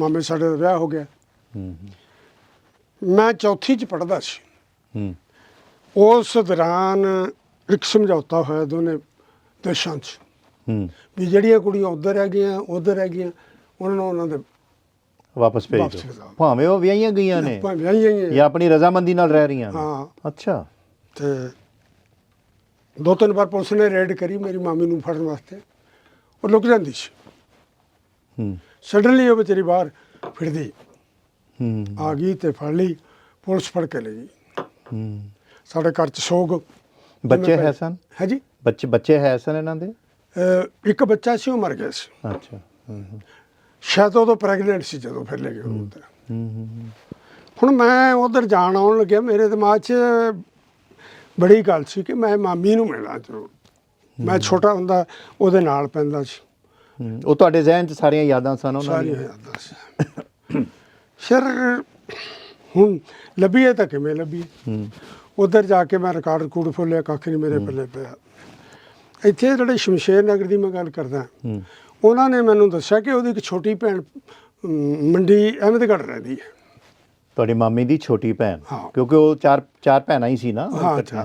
ਮਾਮੇ ਸਾਡੇ ਦਾ ਵਿਆਹ ਹੋ ਗਿਆ। ਹੂੰ ਮੈਂ ਚੌਥੀ ਚ ਪੜਦਾ ਸੀ। ਹੂੰ। ਉਸ ਦੌਰਾਨ ਇੱਕ ਸਮਝੌਤਾ ਹੋਇਆ ਦੋਨੇ ਦੇਸ਼ਾਂ 'ਚ। ਹੂੰ। ਵੀ ਜਿਹੜੀਆਂ ਕੁੜੀਆਂ ਉੱਧਰ ਰਹਿ ਗਈਆਂ ਉੱਧਰ ਰਹਿ ਗਈਆਂ ਉਹਨਾਂ ਨੂੰ ਉਹਨਾਂ ਦੇ ਵਾਪਸ ਭੇਜ ਵਾਪਸ ਦਿਓ। ਭੇਜ ਦਿਓ। ਭਾਵੇਂ ਉਹ ਵਿਆਹੀਆਂ ਗਈਆਂ ਨੇ ਭਾਵੇਂ ਵਿਆਹੀਆਂ ਹੀ ਜਾਂ ਆਪਣੀ ਰਜ਼ਾਮੰਦੀ ਨਾਲ ਰਹਿ ਰਹੀਆਂ ਨੇ। ਹਾਂ। ਅੱਛਾ। ਤੇ ਦੋ ਤਿੰਨ ਵਾਰ ਪੁਲਿਸ ਨੇ ਰੇਡ ਕਰੀ ਮੇਰੀ ਮਾਮੀ ਨੂੰ ਫੜਨ ਵਾਸਤੇ। ਉਹ ਲੁਕ ਜਾਂਦੀ ਸੀ। ਹੂੰ। ਸਡਨਲੀ ਉਹ ਵਿਚਾਰੀ ਬਾਹਰ ਫਿਰਦੀ। ਹੂੰ। ਆ ਗਈ ਤੇ ਫੜ ਲਈ ਪੁਲਿਸ ਫੜ ਕੇ ਲੈ ਗਈ। ਹੂੰ। ਸਾਡੇ ਘਰ ਚ ਸੋਗ। ਬੱਚੇ ਹੈ ਸਨ? ਹੈ ਜੀ ਬੱਚੇ ਬੱਚੇ ਹੈ ਸਨ ਇਹਨਾਂ ਦੇ? ਇੱਕ ਬੱਚਾ ਸੀ ਉਹ ਮਰ ਗਿਆ ਸੀ। ਅੱਛਾ। ਹੂੰ ਸ਼ਾਇਦ ਉਦੋਂ ਪ੍ਰੈਗਨੈਂਟ ਸੀ ਜਦੋਂ ਫਿਰ ਲੈ ਗਏ ਉਹਨੂੰ। ਹੂੰ, ਹੂੰ ਹੁਣ ਮੈਂ ਉਧਰ ਜਾਣ ਆਉਣ ਲੱਗਿਆ। ਮੇਰੇ ਦਿਮਾਗ 'ਚ ਬੜੀ ਗੱਲ ਸੀ ਕਿ ਮੈਂ ਮਾਮੀ ਨੂੰ ਮਿਲਣਾ ਜ਼ਰੂਰ। ਮੈਂ ਛੋਟਾ ਹੁੰਦਾ ਉਹਦੇ ਨਾਲ ਪੈਂਦਾ ਸੀ। ਉਹ ਤੁਹਾਡੇ ਜ਼ਿਹਨ 'ਚ ਸਾਰੀਆਂ ਯਾਦਾਂ ਸਨ ਉਹਨਾਂ ਸਾਰੀਆਂ ਦੀਆਂ? ਯਾਦਾਂ ਸੀ ਫਿਰ ਹੁਣ ਲੱਭੀਏ ਤਾਂ ਕਿਵੇਂ ਲੱਭੀਏ? ਹੂੰ। ਉਧਰ ਜਾ ਕੇ ਮੈਂ ਰਿਕਾਰਡ ਰਿਕੂਡ ਫੋਲਿਆ ਕੱਖ ਨਹੀਂ ਮੇਰੇ ਪੱਲੇ ਪਿਆ। ਇੱਥੇ ਜਿਹੜੇ ਸ਼ਮਸ਼ੇਰ ਨਗਰ ਦੀ ਮੈਂ ਗੱਲ ਕਰਦਾ ਹੂੰ। ਉਹਨਾਂ ਨੇ ਮੈਨੂੰ ਦੱਸਿਆ ਕਿ ਉਹਦੀ ਇੱਕ ਛੋਟੀ ਭੈਣ ਮੰਡੀ ਅਹਿਮਦਗੜ੍ਹ ਰਹਿੰਦੀ ਹੈ। ਤੁਹਾਡੀ ਮਾਮੀ ਦੀ ਛੋਟੀ ਭੈਣ। ਕਿਉਂਕਿ ਉਹ ਚਾਰ ਚਾਰ ਭੈਣਾਂ ਹੀ ਸੀ ਨਾ? ਹਾਂ ਸੀ।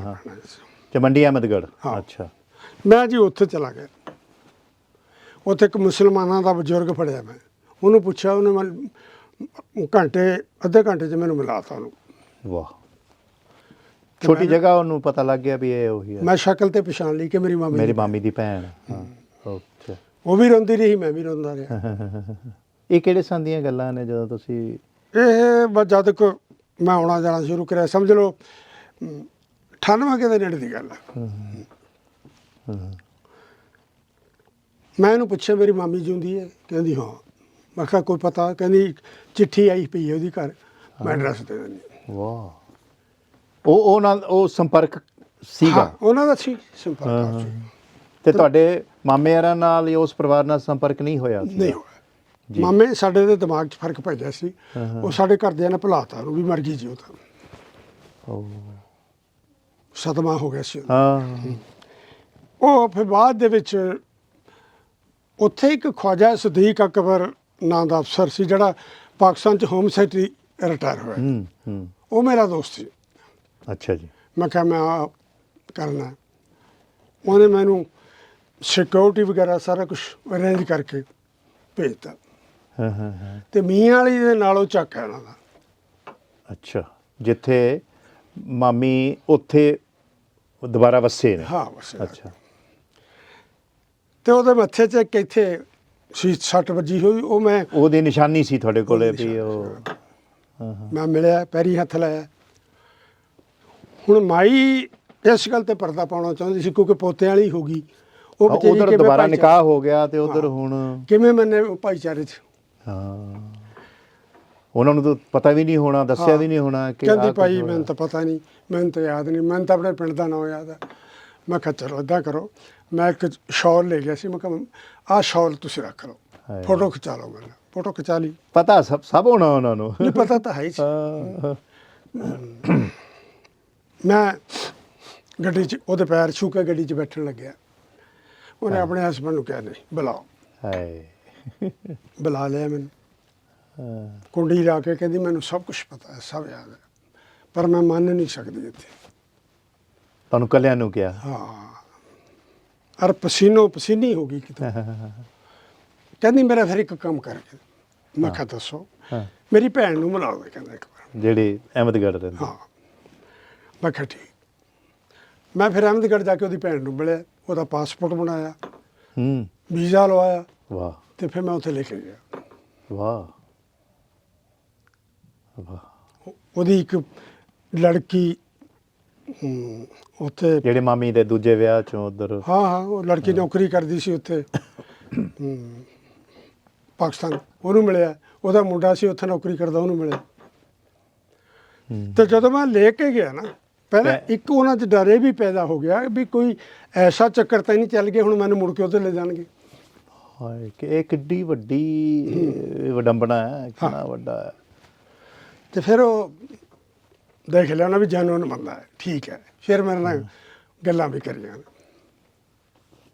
ਚਮੰਡੀ ਅਹਿਮਦਗੜ੍ਹ। ਅੱਛਾ। ਮੈਂ ਜੀ ਉੱਥੇ ਚਲਾ ਗਿਆ। ਉੱਥੇ ਇੱਕ ਮੁਸਲਮਾਨਾਂ ਦਾ ਬਜ਼ੁਰਗ ਫੜਿਆ ਮੈਂ। ਉਹਨੂੰ ਪੁੱਛਿਆ ਉਹਨੇ ਮੈਂ ਘੰਟੇ ਅੱਧੇ ਘੰਟੇ 'ਚ ਮੈਨੂੰ ਮਿਲਾਤਾ ਉਹਨੂੰ। ਵਾਹ। ਛੋਟੀ ਜਗ੍ਹਾ ਉਹਨੂੰ ਪਤਾ ਲੱਗ ਗਿਆ ਵੀ ਇਹ ਉਹੀ ਹੈ। ਮੈਂ ਸ਼ਕਲ ਤੇ ਪਛਾਣ ਲਈ ਕਿ ਮੇਰੀ ਮਾਮੀ ਮੇਰੀ ਮਾਮੀ ਦੀ ਭੈਣ ਹਾਂ। ਅੱਛਾ। ਉਹ ਵੀ ਰੋਂਦੀ ਰਹੀ ਮੈਂ ਵੀ ਰੋਂਦਾ ਰਿਹਾ। ਇਹ ਕਿਹੜੇ ਸੰਨ ਦੀਆਂ ਗੱਲਾਂ ਨੇ ਜਦੋਂ ਤੁਸੀਂ ਇਹ ਜਦ ਤੱਕ ਮੈਂ ਆਉਣਾ ਜਾਣਾ ਸ਼ੁਰੂ ਕਰਿਆ ਸਮਝ ਲਓ ਅਮ, 98 ਕੇ ਦੇ ਨੇੜੇ ਦੀ ਗੱਲ ਹੈ। ਮੈਂ ਇਹਨੂੰ ਪੁੱਛਿਆ ਮੇਰੀ ਮਾਮੀ ਜਿਉਂਦੀ ਹੈ ਕਹਿੰਦੀ ਹਾਂ। ਮੈਂ ਕਿਹਾ ਕੋਈ ਪਤਾ? ਕਹਿੰਦੀ ਚਿੱਠੀ ਆਈ ਪਈ ਹੈ ਉਹਦੀ ਘਰ ਮੈਂ ਐਡਰੈਸ ਦੇ ਦਿੰਦੀ। ਵਾਹ। ਉਹ ਉਹ ਨਾਲ ਉਹ ਸੰਪਰਕ ਸੀਗਾ? ਹਾਂ ਉਹਨਾਂ ਦਾ ਸੀ ਸੰਪਰਕ। ਸੀ ਤੇ ਤੁਹਾਡੇ ਮਾਮੇ ਹਰਾਂ ਨਾਲ ਜਾਂ ਉਸ ਪਰਿਵਾਰ ਨਾਲ ਸੰਪਰਕ ਨਹੀਂ ਹੋਇਆ ਸੀ ਨਹੀਂ ਹੋਇਆ। ਮਾਮੇ ਸਾਡੇ ਦੇ ਦਿਮਾਗ 'ਚ ਫ਼ਰਕ ਪੈ ਗਿਆ ਸੀ। ਉਹ ਸਾਡੇ ਘਰਦਿਆਂ ਨੇ ਭੁਲਾਤਾ ਉਹ ਵੀ ਮਰ ਗਈ ਜੀ ਉਹ ਤਾਂ। ਉਹ ਸਦਮਾ ਹੋ ਗਿਆ ਸੀ ਉਹਨੂੰ। ਹਾਂ। ਉਹ ਫਿਰ ਬਾਅਦ ਦੇ ਵਿੱਚ ਉੱਥੇ ਇੱਕ ਖਵਾਜਾ ਸਦੀਕ ਅਕਬਰ ਨਾਂ ਦਾ ਅਫਸਰ ਸੀ ਜਿਹੜਾ ਪਾਕਿਸਤਾਨ ਚ ਹੋਮ ਸੈਕਟਰੀ ਰਿਟਾਇਰ ਹੋਇਆ। ਹੂੰ ਹੂੰ। ਉਹ ਮੇਰਾ ਦੋਸਤ ਸੀ। ਅੱਛਾ ਜੀ। ਮੈਂ ਕਿਹਾ ਮੈਂ ਆਹ ਕਰਨਾ। ਉਹਨੇ ਮੈਨੂੰ ਸਿਕਿਉਰਿਟੀ ਵਗੈਰਾ ਸਾਰਾ ਕੁਝ ਅਰੇਂਜ ਕਰਕੇ ਭੇਜਤਾ। ਹਾਂ ਹਾਂ ਹਾਂ। ਤੇ ਮੀਆਂ ਵਾਲੀ ਦੇ ਨਾਲੋਂ ਚੱਕ ਹੈ ਉਹਨਾਂ ਦਾ। ਅੱਛਾ। ਜਿੱਥੇ ਮਾਮੀ ਉੱਥੇ ਦੁਬਾਰਾ ਵਸੇ ਨੇ? ਹਾਂ ਬਸ ਅੱਛਾ। ਤੇ ਉਹਦੇ ਮੱਥੇ 'ਚ ਇੱਕ ਇੱਥੇ ਸੀ ਸੱਟ ਵੱਜੀ ਹੋਈ ਉਹ ਮੈਂ ਉਹਦੀ ਨਿਸ਼ਾਨੀ ਸੀ ਤੁਹਾਡੇ ਕੋਲੇ ਵੀ ਉਹ ਹਾਂ ਹਾਂ ਮੈਂ ਮਿਲਿਆ ਪੈਰੀ ਹੱਥ ਲਾਇਆ ਹੁਣ ਮਾਈ ਇਸ ਗੱਲ ਤੇ ਪਰਦਾ ਪਾਉਣਾ ਚਾਹੁੰਦੀ ਸੀ ਕਿਉਂਕਿ ਪੋਤੇ ਵਾਲੀ ਹੋ ਗਈ ਉਹ ਉਧਰ ਦੁਬਾਰਾ ਨਿਕਾਹ ਹੋ ਗਿਆ ਤੇ ਉਧਰ। ਹੁਣ ਕਿਵੇਂ ਮੰਨੇ ਭਾਈਚਾਰੇ 'ਚ ਹਾਂ ਉਹਨਾਂ ਨੂੰ ਤਾਂ ਪਤਾ ਵੀ ਨਹੀਂ ਹੋਣਾ ਦੱਸਿਆ। ਵੀ ਨਹੀਂ ਹੋਣਾ ਕਿ ਕਹਿੰਦੀ ਭਾਈ। ਮੈਨੂੰ ਤਾਂ ਪਤਾ ਨਹੀਂ ਮੈਨੂੰ ਤਾਂ ਯਾਦ ਨਹੀਂ ਮੈਨੂੰ ਤਾਂ ਆਪਣੇ ਪਿੰਡ ਦਾ ਨਾਂ ਯਾਦ ਹੈ ਮੈਂ ਕਿਹਾ ਚਲੋ ਏਦਾਂ ਕਰੋ ਮੈਂ ਇੱਕ ਸ਼ਾਲ ਲੈ ਗਿਆ ਸੀ ਮੈਂ ਕਿਹਾ ਆਹ ਸ਼ਾਲ ਤੁਸੀਂ ਰੱਖ ਲਓ ਹਾਏ। ਫੋਟੋ ਖਿਚਾ ਲਓ ਮੈਨੂੰ ਫੋਟੋ ਖਿਚਾ ਲਈ। ਪਤਾ ਸਭ ਸਭ ਹੋਣਾ ਉਹਨਾਂ ਨੂੰ। ਨਹੀਂ ਪਤਾ ਤਾਂ ਹੈ ਹੀ ਸੀ। ਹਾਂ, ਮੈਂ ਗੱਡੀ 'ਚ ਉਹਦੇ ਪੈਰ ਛੂ ਕੇ ਗੱਡੀ 'ਚ ਬੈਠਣ ਲੱਗਿਆ। ਉਹਨੇ ਆਪਣੇ ਹਸਬੰਦ ਨੂੰ ਕਿਹਾ ਨਹੀਂ ਬੁਲਾਓ। ਹਾਏ। ਬੁਲਾ ਲਿਆ ਮੈਨੂੰ। ਹਾਂ, ਕੁੰਡੀ ਲਾ ਕੇ ਕਹਿੰਦੀ ਮੈਨੂੰ ਸਭ ਕੁਝ ਪਤਾ ਹੈ ਸਭ ਯਾਦ ਹੈ ਪਰ ਮੈਂ ਮੰਨ ਨਹੀਂ ਸਕਦੀ ਇੱਥੇ। ਤੁਹਾਨੂੰ ਕੱਲਿਆਂ ਨੂੰ ਕਿਹਾ? ਹਾਂ। ਅਰ ਪਸੀਨੋ ਪਸੀਨੀ ਹੋ ਗਈ ਕਿਤੇ। ਕਹਿੰਦੀ ਮੇਰਾ ਫਿਰ ਇੱਕ ਕੰਮ ਕਰਕੇ ਮੈਂ ਕਿਹਾ ਦੱਸੋ। ਮੇਰੀ ਭੈਣ ਨੂੰ ਮਿਲਾ ਦੇ ਕਹਿੰਦਾ ਇੱਕ ਵਾਰ। ਜਿਹੜੀ ਅਹਿਮਦਗੜ੍ਹ ਰਹਿੰਦੀ। ਹਾਂ। ਮੈਂ ਕਿਹਾ ਠੀਕ। ਮੈਂ ਫਿਰ ਅਹਿਮਦਗੜ੍ਹ ਜਾ ਕੇ ਉਹਦੀ ਭੈਣ ਨੂੰ ਮਿਲਿਆ ਉਹਦਾ ਪਾਸਪੋਰਟ ਬਣਾਇਆ ਹੂੰ। ਵੀਜ਼ਾ ਲਵਾਇਆ ਵਾਹ। ਤੇ ਫਿਰ ਮੈਂ ਉੱਥੇ ਲੈ ਕੇ ਗਿਆ। ਵਾਹ। ਵਾਹ। ਉਹ- ਉਹਦੀ ਇੱਕ ਲੜਕੀ ਉੱਥੇ ਜਿਹੜੇ ਮਾਮੀ ਦੇ ਦੂਜੇ ਵਿਆਹ ਚੋਂ ਉਧਰ। ਹਾਂ ਹਾਂ ਉਹ ਲੜਕੀ ਨੌਕਰੀ ਕਰਦੀ ਸੀ ਉੱਥੇ। ਪਾਕਿਸਤਾਨ ਉਹਨੂੰ ਮਿਲਿਆ। ਉਹਦਾ ਮੁੰਡਾ ਸੀ ਉੱਥੇ ਨੌਕਰੀ ਕਰਦਾ ਉਹਨੂੰ ਮਿਲਿਆ। ਤੇ ਜਦੋਂ ਮੈਂ ਲੈ ਕੇ ਗਿਆ ਨਾ ਪਹਿਲਾਂ ਤੇ- ਇੱਕ ਉਹਨਾਂ 'ਚ ਡਰੇ ਵੀ ਪੈਦਾ ਹੋ ਗਿਆ ਵੀ ਕੋਈ ਐਸਾ ਚੱਕਰ ਤਾਂ ਨਹੀਂ ਚੱਲ ਗਿਆ ਹੁਣ ਮੈਨੂੰ ਮੁੜ ਕੇ ਉੱਥੇ ਲੈ ਜਾਣਗੇ। ਹਾਏ ਕਿ ਇਹ ਕਿੱਡੀ ਵੱਡੀ ਇਹ ਵਡੰਬਣਾ ਹੈ ਕਿੰਨਾ ਵੱਡਾ ਹੈ। ਤੇ ਫਿਰ ਉਹ ਦੇਖ ਲਿਆ ਨਾ ਵੀ ਜਾਨਵਨ ਬੰਦਾ ਹੈ ਠੀਕ ਹੈ। ਫਿਰ ਮੇਰੇ ਨਾਲ ਗੱਲਾਂ ਵੀ ਕਰੀਆਂ।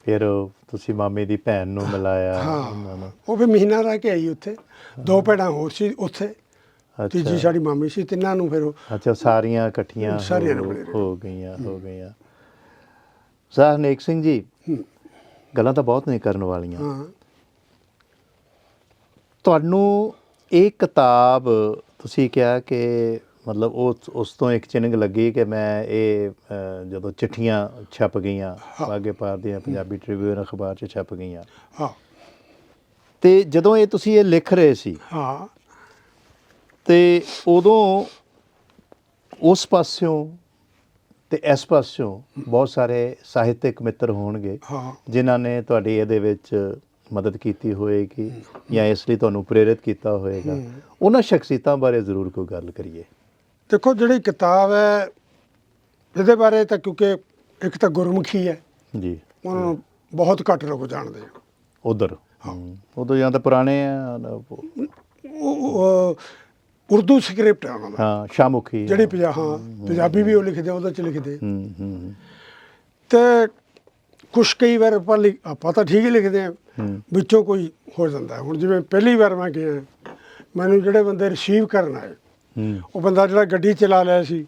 ਫਿਰ ਤੁਸੀਂ ਮਾਮੇ ਦੀ ਭੈਣ ਨੂੰ ਮਿਲਾਇਆ। ਹਾਂ। ਉਹਨਾਂ ਉਹ ਫਿਰ ਮਹੀਨਾ ਰਹਿ ਕੇ ਆਈ ਉੱਥੇ। ਦੋ ਭੈਣਾਂ ਹੋਰ ਸੀ ਉੱਥੇ। ਤੀਜੀ ਸਾਡੀ ਮਾਮੀ ਸੀ ਤਿੰਨਾਂ ਨੂੰ ਫਿਰ ਅੱਛਾ ਸਾਰੀਆਂ ਇਕੱਠੀਆਂ ਹੋ- ਗਈਆਂ ਹੋ ਗਈਆਂ। ਸਾਹ ਨੇਕ ਸਿੰਘ ਜੀ। ਗੱਲਾਂ ਤਾਂ ਬਹੁਤ ਨੇ ਕਰਨ ਵਾਲੀਆਂ। ਹਾਂ। ਤੁਹਾਨੂੰ ਇਹ ਕਿਤਾਬ ਤੁਸੀਂ ਕਿਹਾ ਕਿ ਮਤਲਬ ਉਸ ਉਸ ਤੋਂ ਇੱਕ ਚਿੰਨ੍ਹ ਲੱਗੀ ਕਿ ਮੈਂ ਇਹ ਜਦੋਂ ਚਿੱਠੀਆਂ ਛਪ ਗਈਆਂ। ਬਾਗੇ ਪਾਰ ਦੀਆਂ ਪੰਜਾਬੀ ਟ੍ਰਿਬਿਊਨ ਅਖਬਾਰ 'ਚ ਛਪ ਗਈਆਂ। ਹਾਂ। ਤੇ ਜਦੋਂ ਇਹ ਤੁਸੀਂ ਇਹ ਲਿਖ ਰਹੇ ਸੀ ਹਾਂ। ਤੇ ਉਦੋਂ ਉਸ ਪਾਸਿਓਂ ਤੇ ਇਸ ਪਾਸਿਓਂ ਬਹੁਤ ਸਾਰੇ ਸਾਹਿਤਿਕ ਮਿੱਤਰ ਹੋਣਗੇ ਜਿਨ੍ਹਾਂ ਨੇ ਤੁਹਾਡੀ ਇਹਦੇ ਵਿੱਚ ਮਦਦ ਕੀਤੀ ਹੋਏਗੀ ਜਾਂ ਇਸ ਲਈ ਤੁਹਾਨੂੰ ਪ੍ਰੇਰਿਤ ਕੀਤਾ ਹੋਏਗਾ। ਉਹਨਾਂ ਸ਼ਖਸੀਅਤਾਂ ਬਾਰੇ ਜ਼ਰੂਰ ਕੋਈ ਗੱਲ ਕਰੀਏ। ਦੇਖੋ ਜਿਹੜੀ ਕਿਤਾਬ ਹੈ ਇਹਦੇ ਬਾਰੇ ਤਾਂ ਕਿਉਂਕਿ ਇੱਕ ਤਾਂ ਗੁਰਮੁਖੀ ਹੈ। ਜੀ। ਉਹਨਾਂ ਨੂੰ ਬਹੁਤ ਘੱਟ ਲੋਕ ਜਾਣਦੇ ਆ। ਉਧਰ? ਉਦੋਂ ਜਾਂ ਤਾਂ ਪੁਰਾਣੇ ਆ ਉਹ ਉਰਦੂ ਸਕ੍ਰਿਪਟ ਹੈ ਉਹਨਾਂ ਦਾ। ਹਾਂ ਸ਼ਾਮੁਖੀ ਜਿਹੜੀ ਹਾਂ ਪੰਜਾਬੀ ਵੀ ਉਹ ਲਿਖਦੇ ਆ, ਉਹਦੇ ਚ ਲਿਖਦੇ ਹੂੰ ਹੂੰ ਤੇ ਕੁਛ ਕਈ ਵਾਰ ਆਪਾਂ ਲਿਖ- ਆਪਾਂ ਤਾਂ ਠੀਕ ਹੀ ਲਿਖਦੇ ਆ। ਹੂੰ। ਵਿੱਚੋਂ ਕੋਈ ਹੋ ਜਾਂਦਾ। ਹੈ। ਹੁਣ ਜਿਵੇਂ ਪਹਿਲੀ ਵਾਰ ਮੈਂ ਗਿਆ ਮੈਨੂੰ ਜਿਹੜੇ ਬੰਦੇ ਰਿਸੀਵ ਕਰਨ ਆਏ ਹੂੰ ਉਹ ਬੰਦਾ ਜਿਹੜਾ ਗੱਡੀ ਚਲਾ ਲਿਆ ਸੀ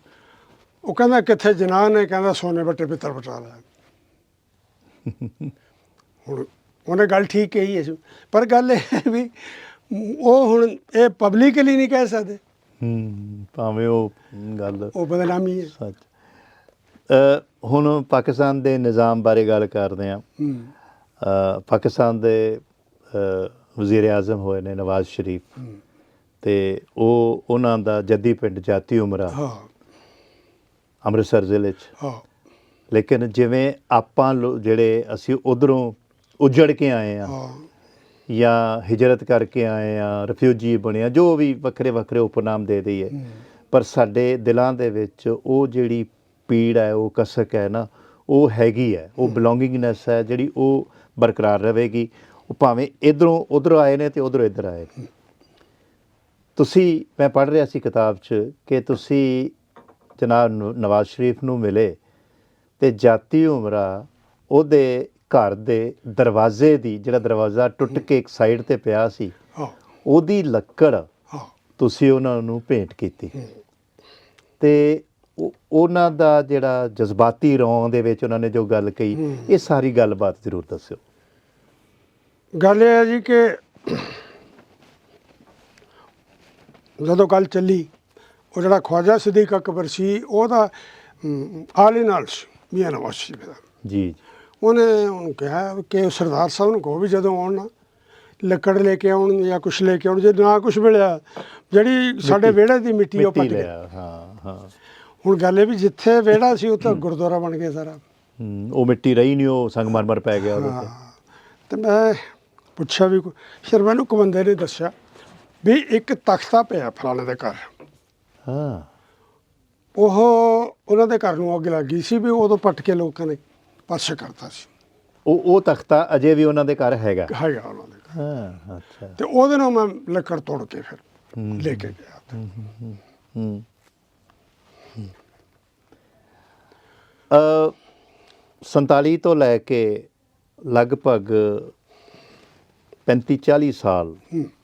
ਉਹ ਕਹਿੰਦਾ ਕਿੱਥੇ ਜਨਾਨ ਹੈ ਕਹਿੰਦਾ ਸੋਨੇ ਬੱਟੇ ਪਿੱਤਰ ਬਟਾ ਲਿਆ। ਹੁਣ ਉਹਨੇ ਗੱਲ ਠੀਕ ਕਹੀ ਹੈ। ਪਰ ਗੱਲ ਇਹ ਹੈ ਵੀ ਉਹ ਹੁਣ ਇਹ ਪਬਲਿਕਲੀ ਨਹੀਂ ਕਹਿ ਸਕਦੇ। ਹੂੰ ਭਾਵੇਂ ਉਹ ਗੱਲ ਉਹ ਬਦਨਾਮੀ ਹੈ। ਸੱਚ। ਹੁਣ ਪਾਕਿਸਤਾਨ ਦੇ ਨਿਜ਼ਾਮ ਬਾਰੇ ਗੱਲ ਕਰਦੇ ਅ, ਪਾਕਿਸਤਾਨ ਦੇ ਵਜ਼ੀਰ ਆਜ਼ਮ ਹੋਏ ਨੇ ਨਵਾਜ਼ ਸ਼ਰੀਫ। ਹੂੰ। ਤੇ ਉਹ ਉਹਨਾਂ ਦਾ ਜੱਦੀ ਪਿੰਡ ਜਾਤੀ ਉਮਰਾ ਹਾਂ। ਅੰਮ੍ਰਿਤਸਰ ਜ਼ਿਲ੍ਹੇ 'ਚ। ਹਾਂ। ਲੇਕਿਨ ਜਿਵੇਂ ਆਪਾਂ ਜਿਹੜੇ ਅਸੀਂ ਉਧਰੋਂ ਉਜੜ ਕੇ ਆਏ ਆ ਹਾਂ। ਜਾਂ ਹਿਜਰਤ ਕਰਕੇ ਆਏ ਆ ਰਿਫਿਊਜੀ ਬਣੇ ਆ ਜੋ ਵੀ ਵੱਖਰੇ ਵੱਖਰੇ ਉਪਨਾਮ ਦੇ ਦਈਏ। ਪਰ ਸਾਡੇ ਦਿਲਾਂ ਦੇ ਵਿੱਚ ਉਹ ਜਿਹੜੀ ਪੀੜ ਹੈ ਉਹ ਕਸਕ ਹੈ ਨਾ ਉਹ ਹੈਗੀ ਹੈ ਉਹ ਬਿਲੋਂਗਿੰਗਨੈਸ ਹੈ ਜਿਹੜੀ ਉਹ ਬਰਕਰਾਰ ਰਹੇਗੀ। ਉਹ ਭਾਵੇਂ ਇਧਰੋਂ ਉਧਰ ਆਏ ਨੇ ਤੇ ਉਧਰੋਂ ਇੱਧਰ ਆਏ ਨੇ। ਤੁਸੀਂ ਮੈਂ ਪੜ੍ਹ ਰਿਹਾ ਸੀ ਕਿਤਾਬ 'ਚ ਕਿ ਤੁਸੀਂ ਜਨਾਬ ਨਵਾਜ਼ ਸ਼ਰੀਫ ਨੂੰ ਮਿਲੇ ਤੇ ਜਾਤੀ ਉਮਰਾ ਉਹਦੇ ਘਰ ਦੇ ਦਰਵਾਜ਼ੇ ਦੀ ਜਿਹੜਾ ਦਰਵਾਜ਼ਾ ਟੁੱਟ ਕੇ ਇੱਕ ਸਾਈਡ ਤੇ ਪਿਆ ਸੀ ਉਹਦੀ ਲੱਕੜ ਤੁਸੀਂ ਉਹਨਾਂ ਨੂੰ ਭੇਂਟ ਕੀਤੀ। ਤੇ ਉਹ- ਉਹਨਾਂ ਦਾ ਜਿਹੜਾ ਜਜ਼ਬਾਤੀ ਰੌਂ ਦੇ ਵਿੱਚ ਉਹਨਾਂ ਨੇ ਜੋ ਗੱਲ ਕਹੀ। ਇਹ ਸਾਰੀ ਗੱਲਬਾਤ ਜ਼ਰੂਰ ਦੱਸਿਓ ਗੱਲ ਇਹ ਹੈ ਜੀ ਕਿ ਜਦੋਂ ਗੱਲ ਚੱਲੀ ਉਹ ਜਿਹੜਾ ਖਵਾਜਾ ਸਦੀਕ ਅਕਬਰ ਸੀ ਉਹਦਾ ਆਲੇ ਨਾਲ ਸੀ ਮੀਆਂ ਨਵਾਜ਼ ਸ਼ਰੀਫ ਦਾ। ਜੀ ਉਹਨੇ ਉਹਨੂੰ ਕਿਹਾ ਕਿ ਸਰਦਾਰ ਸਾਹਿਬ ਨੂੰ ਕਹੋ ਵੀ ਜਦੋਂ ਆਉਣ ਨਾ ਲੱਕੜ ਲੈ ਕੇ ਆਉਣ ਜਾਂ ਕੁਛ ਲੈ ਕੇ ਆਉਣ ਜੇ ਨਾ ਕੁਛ ਮਿਲਿਆ ਜਿਹੜੀ ਸਾਡੇ ਵਿਹੜੇ ਦੀ ਮਿੱਟੀ ਉਹ ਪੱਟ ਗਈ ਹਾਂ ਹਾਂ। ਹੁਣ ਗੱਲ ਇਹ ਵੀ ਜਿੱਥੇ ਵਿਹੜਾ ਸੀ ਤਾਂ ਗੁਰਦੁਆਰਾ ਬਣ ਗਿਆ ਸਾਰਾ। ਉਹ ਮਿੱਟੀ ਰਹੀ ਨਹੀਂ ਉਹ ਸੰਗਮਰਮਰ ਪੈ ਗਿਆ ਉਹਦੇ ਤੇ ਤੇ ਮੈਂ ਪੁੱਛਿਆ ਵੀ ਫਿਰ ਮੈਨੂੰ ਇੱਕ ਬੰਦੇ ਨੇ ਦੱਸਿਆ ਵੀ ਇੱਕ ਤਖਤਾ ਪਿਆ ਫਲਾਣੇ ਦੇ ਘਰ। ਹਾਂ। ਉਹ ਉਹਨਾਂ ਦੇ ਘਰ ਨੂੰ ਅੱਗ ਲੱਗ ਗਈ ਸੀ ਵੀ ਉਦੋਂ ਪੱਟ ਕੇ ਲੋਕਾਂ ਨੇ ਪਾਸੇ ਕਰਤਾ ਸੀ। ਉਹ ਉਹ ਤਖਤਾ ਅਜੇ ਵੀ ਉਹਨਾਂ ਦੇ ਘਰ ਹੈਗਾ? ਹੈਗਾ ਉਹਨਾਂ ਦੇ ਘਰ। ਹਾਂ ਅੱਛਾ। ਤੇ ਉਹਦੇ ਨਾਲ ਮੈਂ ਲੱਕੜ ਤੋੜ ਕੇ ਫਿਰ ਹੂੰ। ਲੈ ਕੇ ਗਿਆ। ਹੂੰ ਅ 47 ਤੋਂ ਲੈ ਕੇ ਲਗਭਗ 35 40 ਸਾਲ।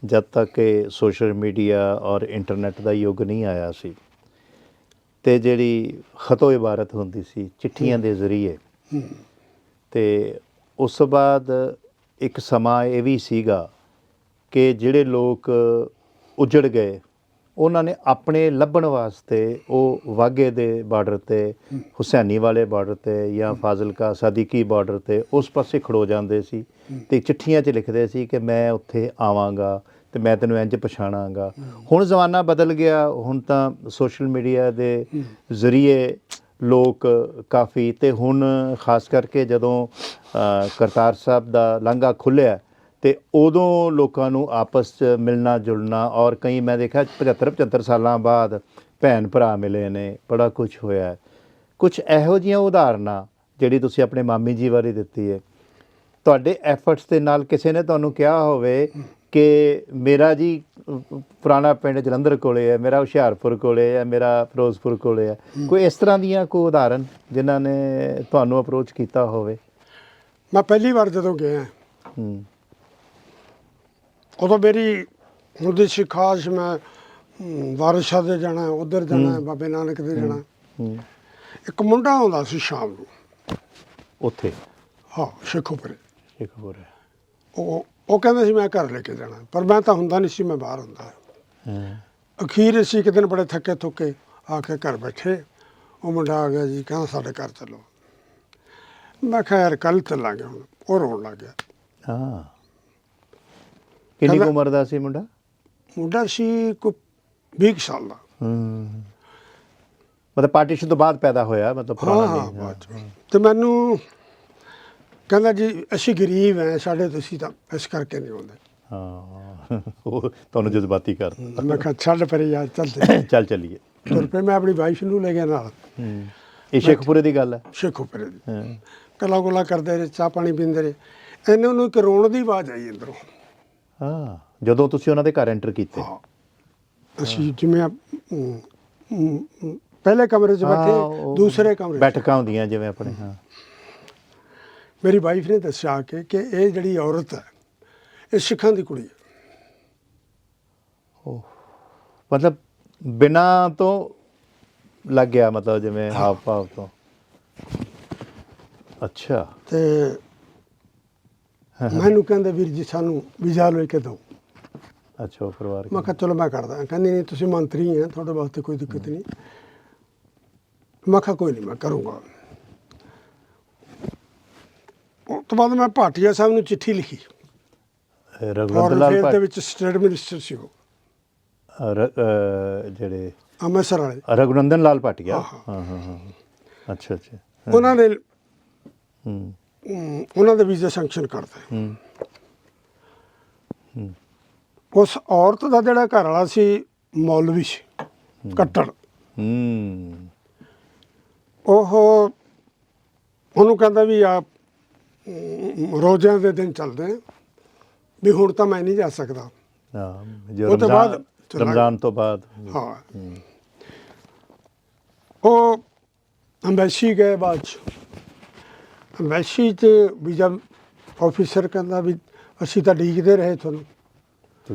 ਜਦ ਤੱਕ ਕਿ ਸੋਸ਼ਲ ਮੀਡੀਆ ਔਰ ਇੰਟਰਨੈਟ ਦਾ ਯੁੱਗ ਨਹੀਂ ਆਇਆ ਸੀ ਤੇ ਜਿਹੜੀ ਖਤੋ ਇਬਾਰਤ ਹੁੰਦੀ ਸੀ ਚਿੱਠੀਆਂ ਦੇ ਜ਼ਰੀਏ। ਤੇ ਉਸ ਤੋਂ ਬਾਅਦ ਇੱਕ ਸਮਾਂ ਇਹ ਵੀ ਸੀਗਾ ਕਿ ਜਿਹੜੇ ਲੋਕ ਉਜੜ ਗਏ ਉਹਨਾਂ ਨੇ ਆਪਣੇ ਲੱਭਣ ਵਾਸਤੇ ਉਹ ਵਾਗੇ ਦੇ ਬਾਰਡਰ ਤੇ, ਹੁਸੈਨੀ ਵਾਲੇ ਬਾਰਡਰ ਤੇ ਜਾਂ ਫਾਜ਼ਿਲਕਾ ਸਦੀਕੀ ਬਾਰਡਰ ਤੇ ਉਸ ਪਾਸੇ ਖੜੋ ਜਾਂਦੇ ਸੀ ਤੇ ਚਿੱਠੀਆਂ 'ਚ ਲਿਖਦੇ ਸੀ ਕਿ ਮੈਂ ਉੱਥੇ ਆਵਾਂਗਾ ਤੇ ਮੈਂ ਤੈਨੂੰ ਇੰਜ ਪਛਾਣਾਂਗਾ। ਹੁਣ ਜ਼ਮਾਨਾ ਬਦਲ ਗਿਆ, ਹੁਣ ਤਾਂ ਸੋਸ਼ਲ ਮੀਡੀਆ ਦੇ ਜ਼ਰੀਏ ਲੋਕ ਕਾਫੀ ਤੇ ਹੁਣ ਖਾਸ ਕਰਕੇ ਜਦੋਂ ਕਰਤਾਰ ਸਾਹਿਬ ਦਾ ਲਾਂਘਾ ਖੁੱਲਿਆ ਤੇ ਉਦੋਂ ਲੋਕਾਂ ਨੂੰ ਆਪਸ 'ਚ ਮਿਲਣਾ ਜੁਲਣਾ ਔਰ ਕਈ ਮੈਂ ਦੇਖਿਆ 75 75 ਸਾਲਾਂ ਬਾਅਦ ਭੈਣ ਭਰਾ ਮਿਲੇ ਨੇ ਬੜਾ ਕੁਝ ਹੋਇਆ ਹੈ। ਕੁਝ ਇਹੋ ਜਿਹੀਆਂ ਉਦਾਹਰਨਾਂ ਜਿਹੜੀ ਤੁਸੀਂ ਆਪਣੇ ਮਾਮੀ ਜੀ ਬਾਰੇ ਦਿੱਤੀ ਹੈ। ਤੁਹਾਡੇ ਐਫਰਟਸ ਦੇ ਨਾਲ ਕਿਸੇ ਨੇ ਤੁਹਾਨੂੰ ਕਿਹਾ ਹੋਵੇ ਕਿ ਮੇਰਾ ਜੀ ਪੁਰਾਣਾ ਪਿੰਡ ਜਲੰਧਰ ਕੋਲੇ ਹੈ ਮੇਰਾ ਹੁਸ਼ਿਆਰਪੁਰ ਕੋਲੇ ਹੈ ਮੇਰਾ ਫਿਰੋਜ਼ਪੁਰ ਕੋਲੇ ਹੈ। ਕੋਈ ਇਸ ਤਰ੍ਹਾਂ ਦੀਆਂ ਕੋਈ ਉਦਾਹਰਨ ਜਿਨ੍ਹਾਂ ਨੇ ਤੁਹਾਨੂੰ ਅਪਰੋਚ ਕੀਤਾ ਹੋਵੇ? ਮੈਂ ਪਹਿਲੀ ਵਾਰ ਜਦੋਂ ਗਿਆ ਹੂੰ। ਉਦੋਂ ਮੇਰੀ ਹੁੰਦੀ ਸੀ ਖਾਸ ਮੈਂ ਵਾਰਿਸ ਸ਼ਾਹ ਦੇ ਜਾਣਾ ਉਧਰ ਜਾਣਾ ਬਾਬੇ ਨਾਨਕ ਦੇ ਜਾਣਾ। ਹੂੰ ਇੱਕ ਮੁੰਡਾ ਆਉਂਦਾ ਸੀ ਸ਼ਾਮ ਨੂੰ। ਉੱਥੇ? ਹਾਂ ਸ਼ੇਖੂਪੁਰੇ। ਇੱਕ ਹੋਰ ਹੈ ਉਹ ਉਹ ਕਹਿੰਦਾ ਸੀ ਮੈਂ ਘਰ ਲੈ ਕੇ ਜਾਣਾ ਪਰ ਮੈਂ ਤਾਂ ਹੁੰਦਾ ਨਹੀਂ ਸੀ ਮੈਂ ਬਾਹਰ ਹੁੰਦਾ। ਹਾਂ। ਅਖੀਰ ਅਸੀਂ ਇੱਕ ਦਿਨ ਬੜੇ ਥੱਕੇ ਥੁੱਕੇ ਆ ਕੇ ਘਰ ਬੈਠੇ। ਉਹ ਮੁੰਡਾ ਆ ਗਿਆ ਜੀ ਕਹਿੰਦਾ ਸਾਡੇ ਘਰ ਚੱਲੋ। ਮੈਂ ਕਿਹਾ ਯਾਰ ਕੱਲ ਚੱਲਾਂਗੇ ਹੁਣ ਉਹ ਰੋਣ ਲੱਗ ਗਿਆ। ਹਾਂ। ਕਿੰਨੀ ਕੁ ਉਮਰ ਦਾ ਸੀ ਮੁੰਡਾ? ਮੁੰਡਾ ਸੀ ਕੋਈ 20 ਕੁ ਸਾਲ ਦਾ। ਹੂੰ। ਮਤਲਬ ਪਾਰਟੀਸ਼ਨ ਤੋਂ ਬਾਅਦ ਪੈਦਾ ਹੋਇਆ ਮਤਲਬ ਪੁਰਾਣਾ ਨਹੀਂ। ਤੇ ਮੈਨੂੰ ਕਹਿੰਦਾ ਜੀ ਅਸੀਂ ਗਰੀਬ ਐ ਸਾਡੇ ਤੁਸੀਂ ਤਾਂ ਇਸ ਕਰਕੇ ਨਹੀਂ ਆਉਂਦੇ। ਹਾਂ। ਉਹ ਤੁਹਾਨੂੰ ਜਜ਼ਬਾਤੀ ਕਰ ਮੈਂ ਕਿਹਾ ਛੱਡ ਪਰੇ ਯਾਰ ਚੱਲ ਤੇ। ਚੱਲ ਚੱਲੀਏ। ਤੁਰ ਪਏ ਮੈਂ ਆਪਣੀ ਵਾਈਫ ਨੂੰ ਲੈ ਗਿਆ ਨਾਲ। ਹੂੰ। ਇਹ ਸ਼ੇਖਪੁਰੇ ਦੀ ਗੱਲ ਹੈ? ਸ਼ੇਖੂਪੁਰੇ ਦੀ। ਹਾਂ। ਕਲਾ ਗੁਲਾ ਕਰਦੇ ਰਹੇ ਚਾਹ ਪਾਣੀ ਪੀਂਦੇ ਰਹੇ। ਇਹਨੇ ਨੂੰ ਇੱਕ ਰੋਣ ਦੀ ਆਵਾਜ਼ ਆਈ ਅੰਦਰੋਂ। ਹਾਂ ਜਦੋਂ ਤੁਸੀਂ ਉਹਨਾਂ ਦੇ ਘਰ ਐਂਟਰ ਕੀਤੇ। ਹਾਂ। ਅਸੀਂ ਜਿਵੇਂ ਆ, ਅਮ, ਅਮ, ਅਮ, ਪਹਿਲੇ ਕਮਰੇ 'ਚ ਹਾਂ, ਬੈਠੇ ਉਹ ਦੂਸਰੇ ਕਮਰੇ 'ਚ। ਬੈਠਕਾਂ ਹੁੰਦੀਆਂ ਜਿਵੇਂ ਆਪਣੇ ਹਾਂ। ਮੇਰੀ ਵਾਈਫ ਨੇ ਦੱਸਿਆ ਕਿ ਕਿ ਇਹ ਜਿਹੜੀ ਔਰਤ ਹੈ ਇਹ ਸਿੱਖਾਂ ਦੀ ਕੁੜੀ ਹੈ। ਮਤਲਬ ਬਿਨਾ ਤੋਂ ਲੱਗ ਗਿਆ ਮਤਲਬ ਜਿਵੇਂ ਹਾਵ ਭਾਵ ਤੋਂ। ਅੱਛਾ। ਤੇ ਮੈਨੂੰ ਕਹਿੰਦੇ ਵੀਰ ਜੀ ਸਾਨੂੰ ਵੀਜ਼ਾ ਲੈ ਕੇ ਦਿਓ। ਅੱਛਾ ਉਹ ਪਰਿਵਾਰ ਮੈਂ ਕਿਹਾ ਚਲੋ ਮੈਂ ਕਰਦਾ। ਕਹਿੰਦੀ ਨਹੀਂ ਤੁਸੀਂ ਮੰਤਰੀ ਹੈ ਤੁਹਾਡੇ ਵਾਸਤੇ ਕੋਈ ਦਿੱਕਤ ਨਹੀਂ। ਮੈਂ ਕਿਹਾ ਕੋਈ ਨਹੀਂ ਮੈਂ ਕਰੂੰਗਾ। ਉਸ ਤੋਂ ਬਾਅਦ ਮੈਂ ਭਾਟੀਆ ਸਾਹਿਬ ਨੂੰ ਚਿੱਠੀ ਲਿਖੀ। ਰਘੁਵੰਤ ਔਰ ਲਾਲ ਫਿਰ ਦੇ ਵਿੱਚ ਸਟੇਟ ਮਿਨਿਸਟਰ ਸੀ ਉਹ। ਜਿਹੜੇ ਅੰਮ੍ਰਿਤਸਰ ਵਾਲੇ। ਰਘੁਨੰਦਨ ਲਾਲ ਭਾਟੀਆ? ਹਾਂ, ਹਾਂ ਹਾਂ। ਅੱਛਾ ਅੱਛਾ। ਉਹਨਾਂ ਨੇ ਹੂੰ। ਉਹਨਾਂ ਦੇ ਵੀਜ਼ਾ ਸੈਂਕਸ਼ਨ ਕਰਤੇ ਹੂੰ। ਉਸ ਔਰਤ ਦਾ ਜਿਹੜਾ ਘਰ ਵਾਲਾ ਸੀ ਮੌਲਵੀ ਸੀ ਕੱਟੜ। ਹੂੰ। ਉਹ ਉਹਨੂੰ ਕਹਿੰਦਾ ਵੀ ਆ ਰੋਜ਼ਿਆਂ ਦੇ ਦਿਨ ਚੱਲਦੇ ਵੀ ਹੁਣ ਤਾਂ ਮੈਂ ਨਹੀਂ ਜਾ ਸਕਦਾ। ਹਾਂ ਜੋ ਰਮਜ਼ਾਨ ਤੋਂ ਬਾਅਦ। ਹਾਂ। ਉਹ ਅੰਬੈਸੀ ਗਏ ਬਾਅਦ ਚ ਅੰਬੈਸੀ ਤੇ ਵੀਜ਼ਾ ਆਫੀਸਰ ਕਹਿੰਦਾ ਵੀ ਅਸੀਂ ਤਾਂ ਡੀਕਦੇ ਰਹੇ ਤੁਹਾਨੂੰ।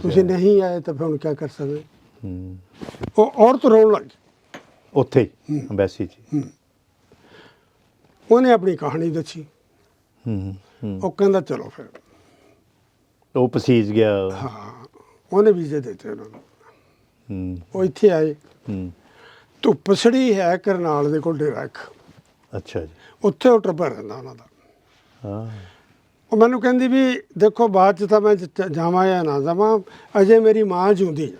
ਤੁਸੀਂ ਨਹੀਂ ਆਏ ਤਾਂ ਫਿਰ ਹੁਣ ਕੀ ਕਰ ਸਕਦੇ? ਹੂੰ। ਉਹ ਔਰਤ ਰੋਣ ਲੱਗ ਗਈ। ਉੱਥੇ ਹੀ ਅੰਬੈਸੀ ਜੀ ਉਹਨੇ ਆਪਣੀ ਕਹਾਣੀ ਦੱਸੀ। ਹੂੰ ਹੂੰ ਉਹ ਕਹਿੰਦਾ ਚਲੋ ਫਿਰ। ਉਹ ਪਸੀਜ ਗਿਆ। ਹਾਂ ਉਹਨੇ ਵੀਜ਼ੇ ਦਿੱਤੇ ਉਹਨਾਂ ਨੂੰ। ਹੂੰ। ਉਹ ਇੱਥੇ ਆਏ। ਹੂੰ। ਧੁੱਪ ਸੜੀ ਹੈ ਕਰਨਾਲ ਦੇ ਕੋਲ ਡੇਰਾ ਇੱਕ। ਅੱਛਾ ਜੀ। ਉੱਥੇ ਉਹ ਟੱਬਰ ਰਹਿੰਦਾ ਉਹਨਾਂ ਦਾ। ਹਾਂ। ਉਹ ਮੈਨੂੰ ਕਹਿੰਦੀ ਵੀ ਦੇਖੋ ਬਾਅਦ ਚ ਤਾਂ ਮੈਂ ਜ- ਜਾਵਾਂ ਜਾਂ ਨਾ ਜਾਵਾਂ ਅਜੇ ਮੇਰੀ ਮਾਂ ਜਿਉਂਦੀ ਹੈ